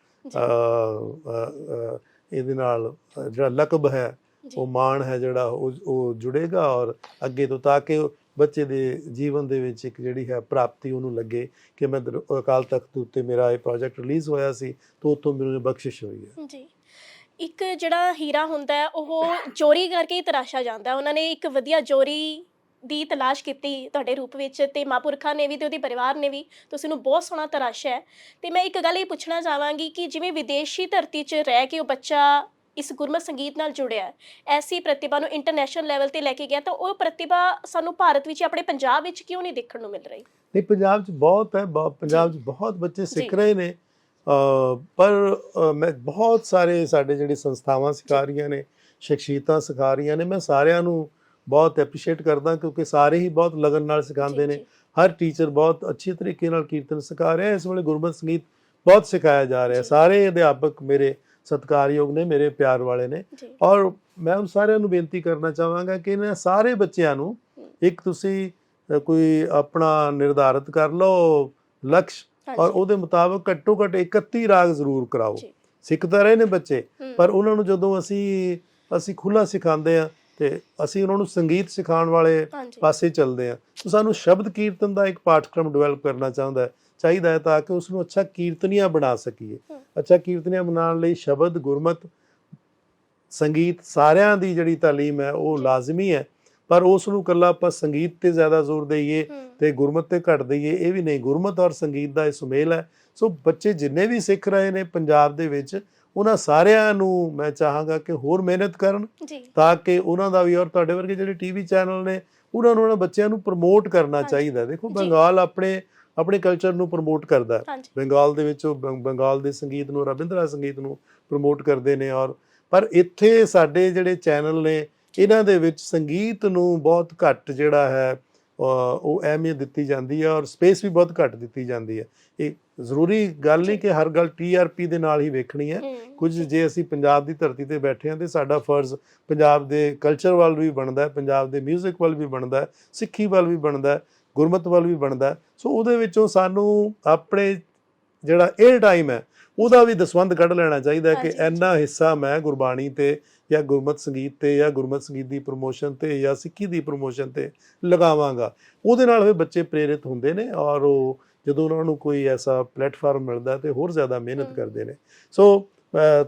ਇਹਦੇ ਨਾਲ ਜਿਹੜਾ ਲਕਬ ਹੈ ਉਹ ਮਾਣ ਹੈ ਜਿਹੜਾ ਉਹ ਜੁੜੇਗਾ ਔਰ ਅੱਗੇ ਤੋਂ ਤਾਂ ਕਿ ਬੱਚੇ ਦੇ ਜੀਵਨ ਦੇ ਵਿੱਚ ਇੱਕ ਜਿਹੜੀ ਹੈ ਪ੍ਰਾਪਤੀ ਉਹਨੂੰ ਲੱਗੇ ਕਿ ਮੈਂ ਅਕਾਲ ਤਖਤ ਉੱਤੇ ਮੇਰਾ ਇਹ ਪ੍ਰੋਜੈਕਟ ਰਿਲੀਜ਼ ਹੋਇਆ ਸੀ ਤਾਂ ਉੱਥੋਂ ਮੈਨੂੰ ਬਖਸ਼ਿਸ਼ ਹੋਈ ਹੈ। ਜੀ। ਇੱਕ ਜਿਹੜਾ ਹੀਰਾ ਹੁੰਦਾ ਹੈ ਉਹ ਚੋਰੀ ਕਰਕੇ ਹੀ ਤਰਾਸ਼ਿਆ ਜਾਂਦਾ ਹੈ। ਉਹਨਾਂ ਨੇ ਇੱਕ ਵਧੀਆ ਚੋਰੀ ਦੀ ਤਲਾਸ਼ ਕੀਤੀ ਤੁਹਾਡੇ ਰੂਪ ਵਿੱਚ ਤੇ ਮਾਪੁਰਖਾਂ ਨੇ ਵੀ ਤੇ ਉਹਦੇ ਪਰਿਵਾਰ ਨੇ ਵੀ ਤੁਸੀਂ ਨੂੰ ਬਹੁਤ ਸੋਹਣਾ ਤਰਾਸ਼ਿਆ ਹੈ ਤੇ ਮੈਂ ਇੱਕ ਗੱਲ ਇਹ ਪੁੱਛਣਾ ਚਾਹਾਂਗੀ ਕਿ ਜਿਵੇਂ ਵਿਦੇਸ਼ੀ ਧਰਤੀ 'ਚ ਰਹਿ ਕੇ ਉਹ ਬੱਚਾ ਇਸ ਗੁਰਮਤ ਸੰਗੀਤ ਨਾਲ ਜੁੜਿਆ ਹੈ, ਐਸੀ ਪ੍ਰਤਿਭਾ ਨੂੰ ਇੰਟਰਨੈਸ਼ਨਲ ਲੈਵਲ ਤੇ ਲੈ ਕੇ ਗਿਆ ਤਾਂ ਉਹ ਪ੍ਰਤਿਭਾ ਸਾਨੂੰ ਭਾਰਤ ਵਿੱਚ ਆਪਣੇ ਪੰਜਾਬ ਵਿੱਚ ਕਿਉਂ ਨਹੀਂ ਦੇਖਣ ਨੂੰ ਮਿਲ ਰਹੀ ਨਹੀਂ ਪੰਜਾਬ 'ਚ ਬਹੁਤ ਹੈ ਬਹੁਤ- ਪੰਜਾਬ 'ਚ ਬਹੁਤ ਬੱਚੇ ਸਿੱਖ ਜੀ। ਰਹੇ ਨੇ ਪਰ ਮੈਂ ਬਹੁਤ ਸਾਰੇ ਸਾਡੇ ਜਿਹੜੇ ਸੰਸਥਾਵਾਂ ਸਿਖਾ ਰਹੀਆਂ ਨੇ ਸ਼ਖਸੀਅਤਾਂ ਸਿਖਾ ਰਹੀਆਂ ਨੇ ਮੈਂ ਸਾਰਿਆਂ ਨੂੰ ਬਹੁਤ ਐਪਰੀਸ਼ੀਏਟ ਕਰਦਾ ਕਿਉਂਕਿ ਸਾਰੇ ਹੀ ਬਹੁਤ ਲਗਨ ਨਾਲ ਸਿਖਾਉਂਦੇ ਨੇ। ਹਰ ਟੀਚਰ ਬਹੁਤ ਅੱਛੀ ਤਰੀਕੇ ਨਾਲ ਕੀਰਤਨ ਸਿਖਾ ਰਿਹਾ ਇਸ ਵੇਲੇ ਗੁਰਮਤਿ ਸੰਗੀਤ ਬਹੁਤ ਸਿਖਾਇਆ ਜਾ ਰਿਹਾ। ਸਾਰੇ ਅਧਿਆਪਕ ਮੇਰੇ ਸਤਿਕਾਰਯੋਗ ਨੇ ਮੇਰੇ ਪਿਆਰ ਵਾਲੇ ਨੇ। ਔਰ ਮੈਂ ਉਹ ਸਾਰਿਆਂ ਨੂੰ ਬੇਨਤੀ ਕਰਨਾ ਚਾਹਾਂਗਾ ਕਿ ਇਹਨਾਂ ਸਾਰੇ ਬੱਚਿਆਂ ਨੂੰ ਇੱਕ ਤੁਸੀਂ ਕੋਈ ਆਪਣਾ ਨਿਰਧਾਰਿਤ ਕਰ ਲਓ ਲਕਸ਼ ਔਰ ਉਹਦੇ ਮੁਤਾਬਕ ਘੱਟੋ ਘੱਟ 31 ਰਾਗ ਜ਼ਰੂਰ ਕਰਾਓ। ਜੀ। ਸਿੱਖ ਤਾਂ ਰਹੇ ਨੇ ਬੱਚੇ। ਪਰ ਉਹਨਾਂ ਨੂੰ ਜਦੋਂ ਅਸੀਂ ਅਸੀਂ ਖੁੱਲਾ ਸਿਖਾਉਂਦੇ ਆ ਤੇ ਅਸੀਂ ਉਹਨਾਂ ਨੂੰ ਸੰਗੀਤ ਸਿਖਾਉਣ ਵਾਲੇ ਪਾਸੇ ਚੱਲਦੇ ਆ ਤਾਂ ਸਾਨੂੰ ਸ਼ਬਦ ਕੀਰਤਨ ਦਾ ਇੱਕ ਪਾਠਕ੍ਰਮ ਡਿਵੈਲਪ ਕਰਨਾ ਚਾਹੁੰਦਾ ਹੈ। ਚਾਹੀਦਾ ਹੈ ਤਾਂ ਕਿ ਉਸ ਨੂੰ ਅੱਛਾ ਕੀਰਤਨੀਆ ਬਣਾ ਸਕੀਏ। ਅੱਛਾ ਕੀਰਤਨੀਆ ਬਣਾਉਣ ਲਈ ਸ਼ਬਦ ਗੁਰਮਤ ਸੰਗੀਤ ਸਾਰਿਆਂ ਦੀ ਜਿਹੜੀ ਤਾਲੀਮ ਹੈ ਉਹ। ਲਾਜ਼ਮੀ ਹੈ। ਪਰ ਉਸ ਨੂੰ ਇਕੱਲਾ ਆਪਾਂ ਸੰਗੀਤ ਤੇ ਜ਼ਿਆਦਾ ਜ਼ੋਰ ਦਈਏ ਤੇ ਗੁਰਮਤ ਤੇ ਘੱਟ ਦਈਏ ਇਹ ਵੀ ਨਹੀਂ। ਗੁਰਮਤ ਔਰ ਸੰਗੀਤ ਦਾ ਇਹ ਸੁਮੇਲ ਹੈ। ਸੋ ਬੱਚੇ ਜਿੰਨੇ ਵੀ ਸਿੱਖ ਰਹੇ ਨੇ ਪੰਜਾਬ ਦੇ ਵਿੱਚ ਉਹਨਾਂ ਸਾਰਿਆਂ ਨੂੰ ਮੈਂ ਚਾਹਾਂਗਾ ਕਿ ਹੋਰ ਮਿਹਨਤ ਕਰਨ ਤਾਂ ਕਿ ਉਹਨਾਂ ਦਾ ਵੀ ਔਰ ਤੁਹਾਡੇ ਵਰਗੇ ਜਿਹੜੇ ਟੀਵੀ ਚੈਨਲ ਨੇ ਉਹਨਾਂ ਨੂੰ ਉਹਨਾਂ ਬੱਚਿਆਂ ਨੂੰ ਪ੍ਰਮੋਟ ਕਰਨਾ। ਚਾਹੀਦਾ। ਦੇਖੋ। ਬੰਗਾਲ ਆਪਣੇ ਆਪਣੇ ਕਲਚਰ ਨੂੰ ਪ੍ਰਮੋਟ ਕਰਦਾ ਹੈ। ਬੰਗਾਲ ਦੇ ਵਿੱਚ ਉਹ ਬੰਗਾਲ ਦੇ ਸੰਗੀਤ ਨੂੰ ਰਵਿੰਦਰਾ ਸੰਗੀਤ ਨੂੰ ਪ੍ਰਮੋਟ ਕਰਦੇ ਨੇ ਔਰ ਪਰ ਇੱਥੇ ਸਾਡੇ ਜਿਹੜੇ ਚੈਨਲ ਨੇ ਇਹਨਾਂ ਦੇ ਵਿੱਚ ਸੰਗੀਤ ਨੂੰ ਬਹੁਤ ਘੱਟ ਜਿਹੜਾ ਹੈ ਉਹ ਅਹਿਮੀਅਤ ਦਿੱਤੀ ਜਾਂਦੀ ਹੈ ਔਰ ਸਪੇਸ ਵੀ ਬਹੁਤ ਘੱਟ ਦਿੱਤੀ ਜਾਂਦੀ ਹੈ। ਇਹ ਜ਼ਰੂਰੀ ਗੱਲ ਨਹੀਂ ਕਿ ਹਰ ਗੱਲ ਟੀਆਰਪੀ ਦੇ ਨਾਲ ਹੀ ਵੇਖਣੀ ਹੈ। ਕੁਝ ਜੇ ਅਸੀਂ ਪੰਜਾਬ ਦੀ ਧਰਤੀ ਤੇ ਬੈਠੇ ਹਾਂ ਤੇ ਸਾਡਾ ਫਰਜ਼ ਪੰਜਾਬ ਦੇ ਕਲਚਰ ਵੱਲ ਵੀ ਬਣਦਾ ਹੈ ਪੰਜਾਬ ਦੇ 뮤직 ਵੱਲ ਵੀ ਬਣਦਾ ਹੈ ਸਿੱਖੀ ਵੱਲ ਵੀ ਬਣਦਾ ਹੈ ਗੁਰਮਤ ਵੱਲ ਵੀ ਬਣਦਾ ਹੈ। ਸੋ ਉਹਦੇ ਵਿੱਚੋਂ ਸਾਨੂੰ ਆਪਣੇ ਜਿਹੜਾ ਇਹ ਟਾਈਮ ਹੈ ਉਹਦਾ ਵੀ ਦਸਵੰਦ ਕੱਢ ਲੈਣਾ ਚਾਹੀਦਾ ਕਿ। ਇੰਨਾ ਹਿੱਸਾ ਮੈਂ ਗੁਰਬਾਣੀ ਤੇ ਜਾਂ ਗੁਰਮਤ ਸੰਗੀਤ ਤੇ ਜਾਂ ਗੁਰਮਤ ਸੰਗੀਤ ਦੀ ਪ੍ਰੋਮੋਸ਼ਨ ਤੇ ਜਾਂ ਸਿੱਖੀ ਦੀ ਪ੍ਰੋਮੋਸ਼ਨ ਤੇ ਲਗਾਵਾਂਗਾ ਉਹਦੇ ਨਾਲ ਫਿਰ ਬੱਚੇ ਪ੍ਰੇਰਿਤ ਹੁੰਦੇ ਨੇ ਔਰ ਉਹ ਜਦੋਂ ਉਹਨਾਂ ਨੂੰ ਕੋਈ ਐਸਾ ਪਲੇਟਫਾਰਮ ਮਿਲਦਾ ਤੇ ਹੋਰ ਜ਼ਿਆਦਾ ਮਿਹਨਤ। ਕਰਦੇ ਨੇ ਸੋ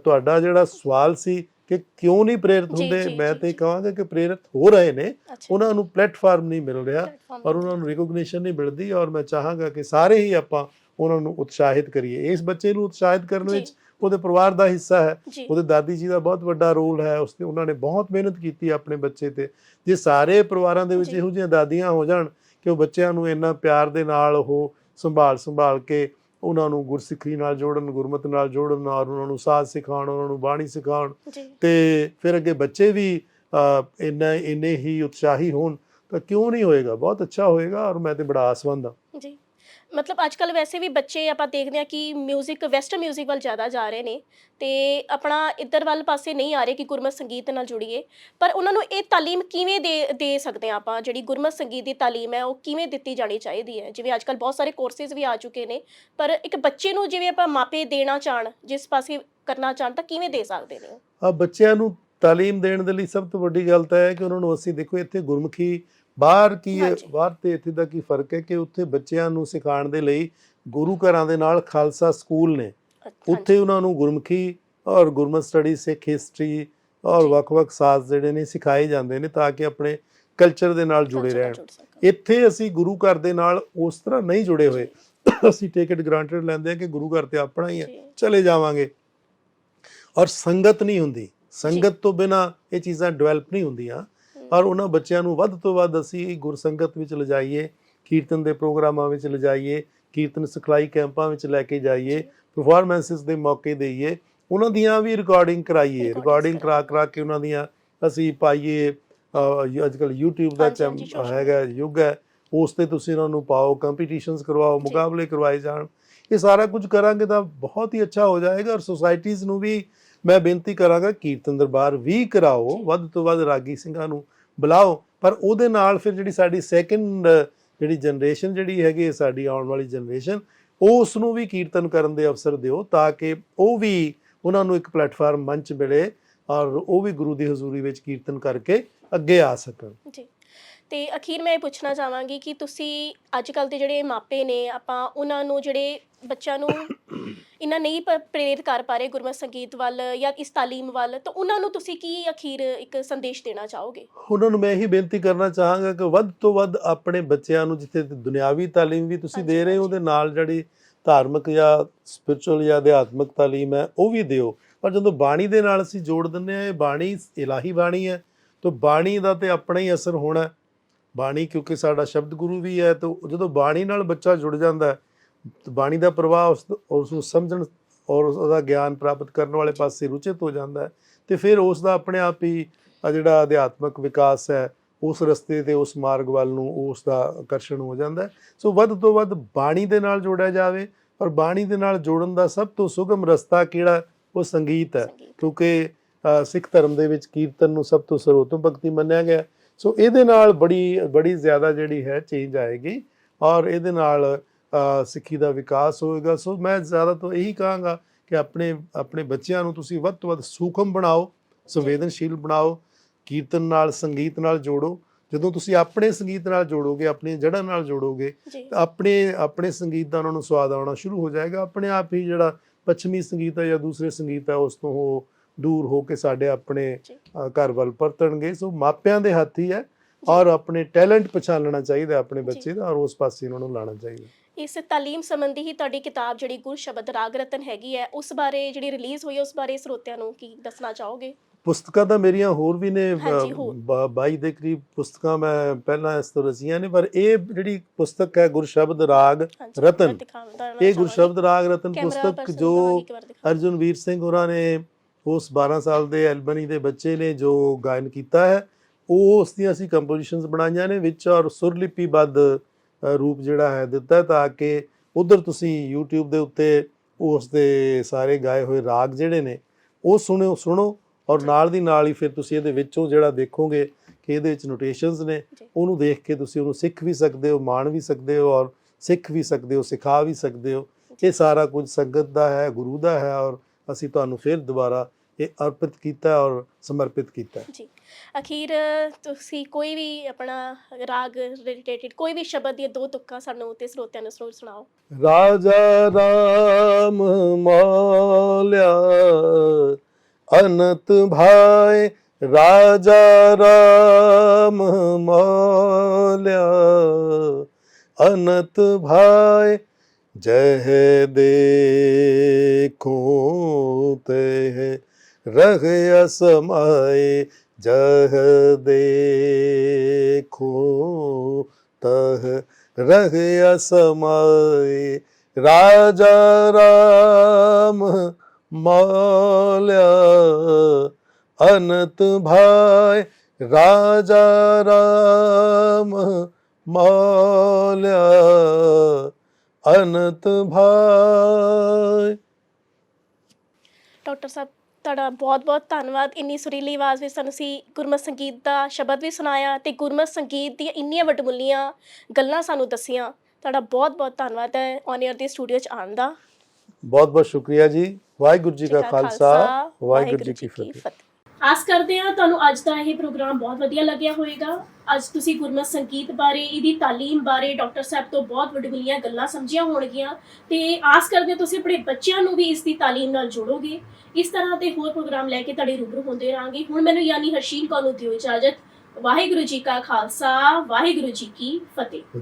ਤੁਹਾਡਾ ਜਿਹੜਾ ਸਵਾਲ ਸੀ ਕਿ ਕਿਉਂ ਨਹੀਂ ਪ੍ਰੇਰਿਤ ਹੁੰਦੇ ਮੈਂ ਤੇ। ਕਹਾਂਗਾ ਕਿ ਪ੍ਰੇਰਿਤ ਹੋ ਰਹੇ ਨੇ ਉਹਨਾਂ ਨੂੰ ਪਲੇਟਫਾਰਮ ਨਹੀਂ ਮਿਲ ਰਿਹਾ ਔਰ ਉਹਨਾਂ ਨੂੰ ਰਿਕੋਗਨੀਸ਼ਨ ਨਹੀਂ ਮਿਲਦੀ ਔਰ ਮੈਂ ਚਾਹਾਂਗਾ ਕਿ ਸਾਰੇ ਹੀ ਆਪਾਂ ਉਹਨਾਂ ਨੂੰ ਉਤਸ਼ਾਹਿਤ ਕਰੀਏ ਇਸ ਬੱਚੇ ਨੂੰ ਉਤਸ਼ਾਹਿਤ ਕਰਨ। ਵਿੱਚ ਉਹਦੇ ਪਰਿਵਾਰ ਦਾ ਹਿੱਸਾ ਹੈ। ਉਹਦੇ ਦਾਦੀ ਜੀ ਦਾ ਬਹੁਤ ਵੱਡਾ ਰੋਲ ਹੈ। ਉਸਨੇ ਉਹਨਾਂ ਨੇ ਬਹੁਤ ਮਿਹਨਤ ਕੀਤੀ ਆਪਣੇ ਬੱਚੇ ਤੇ। ਜੇ ਸਾਰੇ ਪਰਿਵਾਰਾਂ ਦੇ ਵਿੱਚ। ਇਹੋ ਜਿਹੀਆਂ ਦਾਦੀਆਂ ਹੋ ਜਾਣ ਕਿ ਉਹ ਬੱਚਿਆਂ ਨੂੰ ਇੰਨਾ ਪਿਆਰ ਦੇ ਨਾਲ ਉਹ ਸੰਭਾਲ ਸੰਭਾਲ ਕੇ ਉਹਨਾਂ ਨੂੰ ਗੁਰਸਿੱਖੀ ਨਾਲ ਜੋੜਨ ਗੁਰਮਤ ਨਾਲ ਜੋੜਨ ਔਰ ਉਹਨਾਂ ਨੂੰ ਸਾਜ਼ ਸਿਖਾਉਣ ਉਹਨਾਂ ਨੂੰ ਬਾਣੀ ਸਿਖਾਉਣ ਤੇ ਫਿਰ ਅੱਗੇ ਬੱਚੇ ਵੀ ਇੰਨਾ ਇੰਨੇ ਹੀ ਉਤਸ਼ਾਹੀ ਹੋਣ ਤਾਂ ਕਿਉਂ ਨਹੀਂ ਹੋਏਗਾ? ਬਹੁਤ ਅੱਛਾ ਹੋਏਗਾ ਔਰ ਮੈਂ ਤੇ ਬੜਾ ਆਸਵੰਦ ਹਾਂ। ਜੀ। ਮਤਲਬ ਅੱਜ ਕੱਲ ਵੈਸੇ ਵੀ ਬੱਚੇ ਆਪਾਂ ਦੇਖਦੇ ਹਾਂ ਕਿ 뮤직 ਵੈਸਟਰਨ 뮤직 ਵੱਲ ਜ਼ਿਆਦਾ ਜਾ ਰਹੇ ਨੇ ਤੇ ਆਪਣਾ ਇੱਧਰ ਵੱਲ ਪਾਸੇ ਨਹੀਂ ਆ ਰਹੇ ਕਿ ਗੁਰਮਤ ਸੰਗੀਤ ਨਾਲ ਜੁੜੀਏ ਪਰ ਉਹਨਾਂ ਨੂੰ ਇਹ ਤਾਲੀਮ ਕਿਵੇਂ ਦੇ ਦੇ ਸਕਦੇ ਹਾਂ ਆਪਾਂ ਜਿਹੜੀ ਗੁਰਮਤ ਸੰਗੀਤ ਦੀ ਤਾਲੀਮ ਹੈ ਉਹ ਕਿਵੇਂ ਦਿੱਤੀ ਜਾਣੀ ਚਾਹੀਦੀ ਹੈ ਜਿਵੇਂ ਅੱਜ ਕੱਲ ਬਹੁਤ ਸਾਰੇ ਕੋਰਸਿਸ ਵੀ ਆ ਚੁੱਕੇ ਨੇ ਪਰ ਇੱਕ ਬੱਚੇ ਨੂੰ ਜਿਵੇਂ ਆਪਾਂ ਮਾਪੇ ਦੇਣਾ ਚਾਹਣ ਜਿਸ ਪਾਸੇ ਕਰਨਾ ਚਾਹਣ ਤਾਂ ਕਿਵੇਂ ਦੇ ਸਕਦੇ ਨੇ ਉਹ? ਆ ਬੱਚਿਆਂ ਨੂੰ ਤਾਲੀਮ ਦੇਣ ਦੇ ਲਈ ਸਭ ਤੋਂ ਵੱਡੀ ਗੱਲ ਤਾਂ ਹੈ ਕਿ ਉਹਨਾਂ ਨੂੰ ਅਸੀਂ ਦੇਖੋ ਇੱਥੇ ਗੁਰਮੁਖੀ ਬਾਹਰ ਕੀ ਹੈ। ਬਾਹਰ ਤੇ ਇੱਥੇ ਦਾ ਕੀ ਫ਼ਰਕ ਹੈ ਕਿ ਉੱਥੇ ਬੱਚਿਆਂ ਨੂੰ ਸਿਖਾਉਣ ਦੇ ਲਈ ਗੁਰੂ ਘਰਾਂ ਦੇ ਨਾਲ ਖਾਲਸਾ ਸਕੂਲ ਨੇ। ਉੱਥੇ ਉਹਨਾਂ ਨੂੰ ਗੁਰਮੁਖੀ ਔਰ ਗੁਰਮਤ ਸਟੱਡੀ ਸਿੱਖ ਹਿਸਟਰੀ ਔਰ। ਵੱਖ-ਵੱਖ ਸਾਜ਼ ਜਿਹੜੇ ਨੇ ਸਿਖਾਏ ਜਾਂਦੇ ਨੇ ਤਾਂ ਕਿ ਆਪਣੇ ਕਲਚਰ ਦੇ ਨਾਲ ਜੁੜੇ ਰਹਿਣ। ਇੱਥੇ ਅਸੀਂ ਗੁਰੂ ਘਰ ਦੇ ਨਾਲ ਉਸ ਤਰ੍ਹਾਂ ਨਹੀਂ ਜੁੜੇ ਹੋਏ। ਅਸੀਂ ਟੇਕ ਇਟ ਗ੍ਰਾਂਟਡ ਲੈਂਦੇ ਹਾਂ ਕਿ ਗੁਰੂ ਘਰ ਤੇ ਆਪਣਾ ਹੀ ਹੈ। ਚਲੇ ਜਾਵਾਂਗੇ। ਔਰ ਸੰਗਤ ਨਹੀਂ ਹੁੰਦੀ। ਸੰਗਤ ਤੋਂ ਬਿਨਾ ਇਹ ਚੀਜ਼ਾਂ ਡਿਵੈਲਪ ਨਹੀਂ ਹੁੰਦੀਆਂ। ਔਰ ਉਹਨਾਂ ਬੱਚਿਆਂ ਨੂੰ ਵੱਧ ਤੋਂ ਵੱਧ ਅਸੀਂ ਗੁਰਸੰਗਤ ਵਿੱਚ ਲਿਜਾਈਏ ਕੀਰਤਨ ਦੇ ਪ੍ਰੋਗਰਾਮਾਂ ਵਿੱਚ ਲਿਜਾਈਏ ਕੀਰਤਨ ਸਿਖਲਾਈ ਕੈਂਪਾਂ ਵਿੱਚ ਲੈ ਕੇ ਜਾਈਏ। ਪਰਫਾਰਮੈਂਸਿਸ ਦੇ ਮੌਕੇ ਦੇਈਏ ਉਹਨਾਂ ਦੀਆਂ ਵੀ ਰਿਕਾਰਡਿੰਗ ਕਰਾਈਏ ਰਿਕਾਰਡਿੰਗ ਕਰਾ ਕਰਾ ਕੇ ਉਹਨਾਂ ਦੀਆਂ ਅਸੀਂ ਪਾਈਏ ਅੱਜ ਕੱਲ YouTube ਦਾ ਹੈਗਾ ਯੁੱਗ ਹੈ ਉਸ ਤੇ ਤੁਸੀਂ ਉਹਨਾਂ ਨੂੰ ਪਾਓ ਕੰਪੀਟੀਸ਼ਨਸ ਕਰਵਾਓ। ਮੁਕਾਬਲੇ ਕਰਵਾਏ ਜਾਣ ਇਹ ਸਾਰਾ ਕੁਝ ਕਰਾਂਗੇ ਤਾਂ ਬਹੁਤ ਹੀ ਅੱਛਾ ਹੋ ਜਾਏਗਾ ਔਰ ਸੁਸਾਇਟੀਜ਼ ਨੂੰ ਵੀ ਮੈਂ ਬੇਨਤੀ ਕਰਾਂਗਾ ਕੀਰਤਨ ਦਰਬਾਰ ਵੀ ਕਰਾਓ। ਵੱਧ ਤੋਂ ਵੱਧ ਰਾਗੀ ਸਿੰਘਾਂ ਨੂੰ ਬੁਲਾਓ, ਪਰ ਉਹਦੇ ਨਾਲ ਫਿਰ ਜਿਹੜੀ ਸਾਡੀ ਸੈਕੰਡ ਜਿਹੜੀ ਜਨਰੇਸ਼ਨ ਜਿਹੜੀ ਹੈਗੀ, ਸਾਡੀ ਆਉਣ ਵਾਲੀ ਜਨਰੇਸ਼ਨ ਉਸ ਨੂੰ ਵੀ ਕੀਰਤਨ ਕਰਨ ਦੇ ਅਵਸਰ ਦਿਓ ਤਾਂ ਕਿ ਉਹ ਵੀ ਉਹਨਾਂ ਨੂੰ ਇੱਕ ਪਲੇਟਫਾਰਮ ਮੰਚ ਮਿਲੇ ਔਰ ਉਹ ਵੀ ਗੁਰੂ ਦੀ ਹਜ਼ੂਰੀ ਵਿੱਚ ਕੀਰਤਨ ਕਰਕੇ ਅੱਗੇ ਆ ਸਕਣ। ਜੀ। ਤੇ ਅਖੀਰ ਮੈਂ ਇਹ ਪੁੱਛਣਾ ਚਾਹਾਂਗੀ ਕਿ ਤੁਸੀਂ ਅੱਜ ਕੱਲ ਦੇ ਜਿਹੜੇ ਮਾਪੇ ਨੇ ਆਪਾਂ ਉਹਨਾਂ ਨੂੰ ਜਿਹੜੇ ਬੱਚਿਆਂ ਨੂੰ ਇਹਨਾਂ ਨਹੀਂ ਪ- ਪ੍ਰੇਰਿਤ ਕਰ ਪਾ ਰਹੇ ਗੁਰਮਤਿ ਸੰਗੀਤ ਵੱਲ ਜਾਂ ਇਸ ਤਾਲੀਮ ਵੱਲ ਤਾਂ ਉਹਨਾਂ ਨੂੰ ਤੁਸੀਂ ਕੀ ਅਖੀਰ ਇੱਕ ਸੰਦੇਸ਼ ਦੇਣਾ ਚਾਹੋਗੇ? ਉਹਨਾਂ ਨੂੰ ਮੈਂ ਇਹੀ ਬੇਨਤੀ ਕਰਨਾ ਚਾਹਾਂਗਾ ਕਿ ਵੱਧ ਤੋਂ ਵੱਧ ਆਪਣੇ ਬੱਚਿਆਂ ਨੂੰ ਜਿੱਥੇ ਦੁਨਿਆਵੀ ਤਾਲੀਮ ਵੀ ਤੁਸੀਂ ਦੇ ਰਹੇ ਹੋ ਉਹਦੇ ਨਾਲ ਜਿਹੜੀ ਧਾਰਮਿਕ ਜਾਂ ਸਪਿਰਚੁਅਲ ਜਾਂ ਅਧਿਆਤਮਿਕ ਤਾਲੀਮ ਹੈ ਉਹ ਵੀ ਦਿਓ। ਪਰ ਜਦੋਂ ਬਾਣੀ ਦੇ ਨਾਲ ਅਸੀਂ ਜੋੜ ਦਿੰਦੇ ਆ ਇਹ ਬਾਣੀ ਇਲਾਹੀ ਬਾਣੀ ਹੈ ਤਾਂ ਬਾਣੀ ਦਾ ਤੇ ਆਪਣਾ ਹੀ ਅਸਰ ਹੋਣਾ ਹੈ। ਬਾਣੀ, ਕਿਉਂਕਿ ਸਾਡਾ ਸ਼ਬਦ ਗੁਰੂ ਵੀ ਹੈ, ਤਾਂ ਜਦੋਂ ਬਾਣੀ ਨਾਲ ਬੱਚਾ ਜੁੜ ਜਾਂਦਾ ਹੈ ਬਾਣੀ ਦਾ ਪ੍ਰਵਾਹ ਉਸ ਉਸ ਨੂੰ ਸਮਝਣ ਔਰ ਉਹਦਾ ਗਿਆਨ ਪ੍ਰਾਪਤ ਕਰਨ ਵਾਲੇ ਪਾਸੇ ਰੁਚਿਤ ਹੋ ਜਾਂਦਾ ਹੈ, ਤੇ ਫਿਰ ਉਸ ਦਾ ਆਪਣੇ ਆਪ ਹੀ ਜਿਹੜਾ ਅਧਿਆਤਮਕ ਵਿਕਾਸ ਹੈ, ਉਸ ਰਸਤੇ ਤੇ ਉਸ ਮਾਰਗ ਵੱਲ ਨੂੰ ਉਸ ਦਾ ਆਕਰਸ਼ਣ ਹੋ ਜਾਂਦਾ ਸੋ ਵੱਧ ਤੋਂ ਵੱਧ ਬਾਣੀ ਦੇ ਨਾਲ ਜੋੜਿਆ ਜਾਵੇ, ਔਰ ਬਾਣੀ ਦੇ ਨਾਲ ਜੋੜਨ ਦਾ ਸਭ ਤੋਂ ਸੁਗਮ ਰਸਤਾ ਕਿਹੜਾ, ਉਹ ਸੰਗੀਤ ਹੈ, ਕਿਉਂਕਿ ਸਿੱਖ ਧਰਮ ਦੇ ਵਿੱਚ ਕੀਰਤਨ ਨੂੰ ਸਭ ਤੋਂ ਸਰਵੋਤਮ ਭਗਤੀ ਮੰਨਿਆ ਗਿਆ ਸੋ ਇਹਦੇ ਨਾਲ ਬੜੀ ਬੜੀ ਜ਼ਿਆਦਾ ਜਿਹੜੀ ਹੈ ਚੇਂਜ ਆਏਗੀ ਔਰ ਇਹਦੇ ਨਾਲ ਸਿੱਖੀ ਦਾ ਵਿਕਾਸ ਹੋਏਗਾ। ਸੋ ਮੈਂ ਜ਼ਿਆਦਾ ਤੋਂ ਇਹੀ ਕਹਾਂਗਾ ਕਿ ਆਪਣੇ ਆਪਣੇ ਬੱਚਿਆਂ ਨੂੰ ਤੁਸੀਂ ਵੱਧ ਤੋਂ ਵੱਧ ਸੂਖਮ ਬਣਾਓ ਸੰਵੇਦਨਸ਼ੀਲ ਬਣਾਓ ਕੀਰਤਨ ਨਾਲ ਸੰਗੀਤ ਨਾਲ ਜੋੜੋ। ਜਦੋਂ ਤੁਸੀਂ ਆਪਣੇ ਸੰਗੀਤ ਨਾਲ ਜੋੜੋਗੇ ਆਪਣੀਆਂ ਜੜ੍ਹਾਂ ਨਾਲ ਜੋੜੋਗੇ ਆਪਣੇ ਆਪਣੇ ਸੰਗੀਤ ਦਾ ਉਹਨਾਂ ਨੂੰ ਸਵਾਦ ਆਉਣਾ ਸ਼ੁਰੂ ਹੋ ਜਾਏਗਾ। ਆਪਣੇ ਆਪ ਹੀ ਜਿਹੜਾ ਪੱਛਮੀ ਸੰਗੀਤ ਹੈ ਜਾਂ ਦੂਸਰੇ ਸੰਗੀਤ ਹੈ ਉਸ ਤੋਂ ਉਹ ਦੂਰ ਹੋ ਕੇ ਸਾਡੇ ਆਪਣੇ ਘਰ ਵੱਲ ਪਰਤਣਗੇ ਸੋ ਮਾਪਿਆਂ ਦੇ ਹੱਥ ਹੀ ਹੈ ਔਰ ਆਪਣੇ ਟੈਲੈਂਟ ਪਛਾਣਨਾ ਚਾਹੀਦਾ ਆਪਣੇ ਬੱਚੇ ਦਾ ਔਰ ਉਸ ਪਾਸੇ ਉਹਨਾਂ ਨੂੰ ਲਾਣਾ ਚਾਹੀਦਾ ਇਸ ਤਾਲੀਮ ਸੰਬੰਧੀ ਹੀ ਤੁਹਾਡੀ ਕਿਤਾਬ ਜਿਹੜੀ ਗੁਰ ਸ਼ਬਦ ਰਾਗ ਰਤਨ ਹੈਗੀ ਹੈ ਉਸ ਬਾਰੇ ਜਿਹੜੀ ਰਿਲੀਜ਼ ਹੋਈ ਉਸ ਬਾਰੇ ਸਰੋਤਿਆਂ ਨੂੰ ਕੀ ਦੱਸਣਾ ਚਾਹੋਗੇ ਪੁਸਤਕਾਂ ਤਾਂ ਮੇਰੀਆਂ ਹੋਰ ਵੀ ਨੇ ਹਾਂਜੀ, ਹੋਰ। 22 ਦੇ ਕਰੀਬ ਪੁਸਤਕਾਂ ਮੈਂ ਪਹਿਲਾਂ ਇਸ ਤੋਂ ਰਚੀਆਂ ਨੇ ਪਰ ਇਹ ਜਿਹੜੀ ਪੁਸਤਕ ਹੈ ਗੁਰਸ਼ਬਦ ਰਾਗ ਹਾਂਜੀ ਰਤਨ। ਇਹ ਚਾਹਾਂਗੀ। ਗੁਰਸ਼ਬਦ ਰਾਗ ਰਤਨ ਪੁਸਤਕ ਜੋ। ਅਰਜੁਨ ਵੀਰ ਸਿੰਘ ਹੋਰਾਂ ਨੇ ਉਸ 12 ਸਾਲ ਦੇ ਐਲਬਨੀ ਦੇ ਬੱਚੇ ਨੇ ਜੋ ਗਾਇਨ ਕੀਤਾ ਹੈ ਉਹ ਉਸ ਦੀਆਂ ਅਸੀਂ ਕੰਪੋਜੀਸ਼ਨਸ ਬਣਾਈਆਂ ਨੇ ਵਿੱਚ ਔਰ ਸੁਰਲਿਪੀਬੱਧ ਰੂਪ ਜਿਹੜਾ ਹੈ ਦਿੱਤਾ ਹੈ ਤਾਂ ਕਿ ਉਧਰ ਤੁਸੀਂ YouTube ਦੇ ਉੱਤੇ ਉਸ ਦੇ ਸਾਰੇ ਗਾਏ ਹੋਏ ਰਾਗ ਜਿਹੜੇ ਨੇ ਉਹ ਸੁਣੋ ਸੁਣੋ ਔਰ ਨਾਲ ਦੀ ਨਾਲ ਹੀ ਫਿਰ ਤੁਸੀਂ ਇਹਦੇ ਵਿੱਚੋਂ ਜਿਹੜਾ ਦੇਖੋਗੇ ਕਿ ਇਹਦੇ ਵਿੱਚ ਨੋਟੇਸ਼ਨਸ ਨੇ। ਉਹਨੂੰ ਦੇਖ ਕੇ ਤੁਸੀਂ ਉਹਨੂੰ ਸਿੱਖ ਵੀ ਸਕਦੇ ਹੋ ਮਾਣ ਵੀ ਸਕਦੇ ਹੋ ਔਰ ਸਿੱਖ ਵੀ ਸਕਦੇ ਹੋ ਸਿਖਾ ਵੀ ਸਕਦੇ ਹੋ ਇਹ ਸਾਰਾ ਕੁਝ ਸੰਗਤ ਦਾ ਹੈ ਗੁਰੂ ਦਾ ਹੈ ਔਰ ਅਸੀਂ ਤੁਹਾਨੂੰ ਫਿਰ ਦੁਬਾਰਾ ਇਹ ਅਰਪਿਤ ਕੀਤਾ ਔਰ ਸਮਰਪਿਤ ਕੀਤਾ। ਜੀ। ਅਖੀਰ ਤੁਸੀਂ ਕੋਈ ਵੀ ਆਪਣਾ ਰਾਗ ਰਿਲੇਟਡ ਕੋਈ ਵੀ ਸ਼ਬਦ ਦੀਆਂ ਦੋ ਤੁਕਾਂ ਸਾਨੂੰ ਤੇ ਸਰੋਤਿਆਂ ਨੂੰ ਜ਼ਰੂਰ ਸੁਣਾਓ। ਰਾਜਾ ਰਾਮ ਮੌਲਿਆ ਅਨੰਤ ਭਾਈ ਰਾਜਾ ਰਾਮ ਮੌਲਿਆ ਅਨੰਤ ਭਾਈ ਜਹ ਦੇਖੋ ਤੇ ਰਹ ਅਸਮਾਏ, ਜਹ ਦੇਖੋ ਤਹ ਰਹ ਅਸਮਾਏ। ਰਾਜਾ ਰਾਮ ਮੌਲਿਆ, ਅਨੰਤ ਭਾਈ ਰਾਜਾ ਰਾਮ ਮੌਲਿਆ। ਅਨੰਤ ਭਾਈ ਡਾਕਟਰ ਸਾਹਿਬ ਤੁਹਾਡਾ ਬਹੁਤ-ਬਹੁਤ ਧੰਨਵਾਦ। ਇੰਨੀ ਸੁਰੀਲੀ ਆਵਾਜ਼ ਵਿੱਚ ਸਾਨੂੰ ਸੀ ਗੁਰਮਤ ਸੰਗੀਤ ਦਾ ਸ਼ਬਦ ਵੀ ਸੁਣਾਇਆ ਤੇ ਗੁਰਮਤ ਸੰਗੀਤ ਦੀਆਂ ਇੰਨੀਆਂ ਵਡਮੁੱਲੀਆਂ ਗੱਲਾਂ ਸਾਨੂੰ ਦੱਸੀਆਂ। ਤੁਹਾਡਾ ਬਹੁਤ-ਬਹੁਤ ਧੰਨਵਾਦ ਹੈ ਔਨ 에ਅਰ ਦੇ ਸਟੂਡੀਓ 'ਚ ਆਉਣ ਦਾ। ਬਹੁਤ ਬਹੁਤ ਸ਼ੁਕਰੀਆ ਜੀ। ਵਾਹਿਗੁਰੂ ਜੀ ਕਾ ਖਾਲਸਾ ਵਾਹਿਗੁਰੂ ਜੀ ਕੀ ਫਤਿਹ। ਆਸ ਕਰਦੇ ਹਾਂ ਤੁਹਾਨੂੰ ਅੱਜ ਦਾ ਇਹ ਪ੍ਰੋਗਰਾਮ ਬਹੁਤ ਵਧੀਆ ਲੱਗਿਆ ਹੋਵੇਗਾ। ਅੱਜ ਤੁਸੀਂ ਗੁਰਮਤ ਸੰਗੀਤ ਬਾਰੇ, ਇਹਦੀ ਤਾਲੀਮ ਬਾਰੇ ਡਾਕਟਰ ਸਾਹਿਬ ਤੋਂ ਬਹੁਤ ਵੱਡੀਆਂ ਗੱਲਾਂ ਸਮਝੀਆਂ ਹੋਣਗੀਆਂ ਤੇ ਆਸ ਕਰਦੇ ਤੁਸੀਂ ਆਪਣੇ ਬੱਚਿਆਂ ਨੂੰ ਵੀ ਇਸ ਦੀ ਤਾਲੀਮ ਨਾਲ ਜੋੜੋਗੇ। ਇਸ ਤਰ੍ਹਾਂ ਦੇ ਹੋਰ ਪ੍ਰੋਗਰਾਮ ਲੈ ਕੇ ਤੁਹਾਡੇ ਰੂਬਰੂ ਹੁੰਦੇ ਰਹਾਂਗੇ। ਹੁਣ ਮੈਨੂੰ ਯਾਨੀ ਹਰਸ਼ੀਨ ਕੌਰ ਨੂੰ ਦਿਓ ਇਜਾਜ਼ਤ। ਵਾਹਿਗੁਰੂ ਜੀ ਕਾ ਖਾਲਸਾ, ਵਾਹਿਗੁਰੂ ਜੀ ਕੀ ਫਤਿਹ।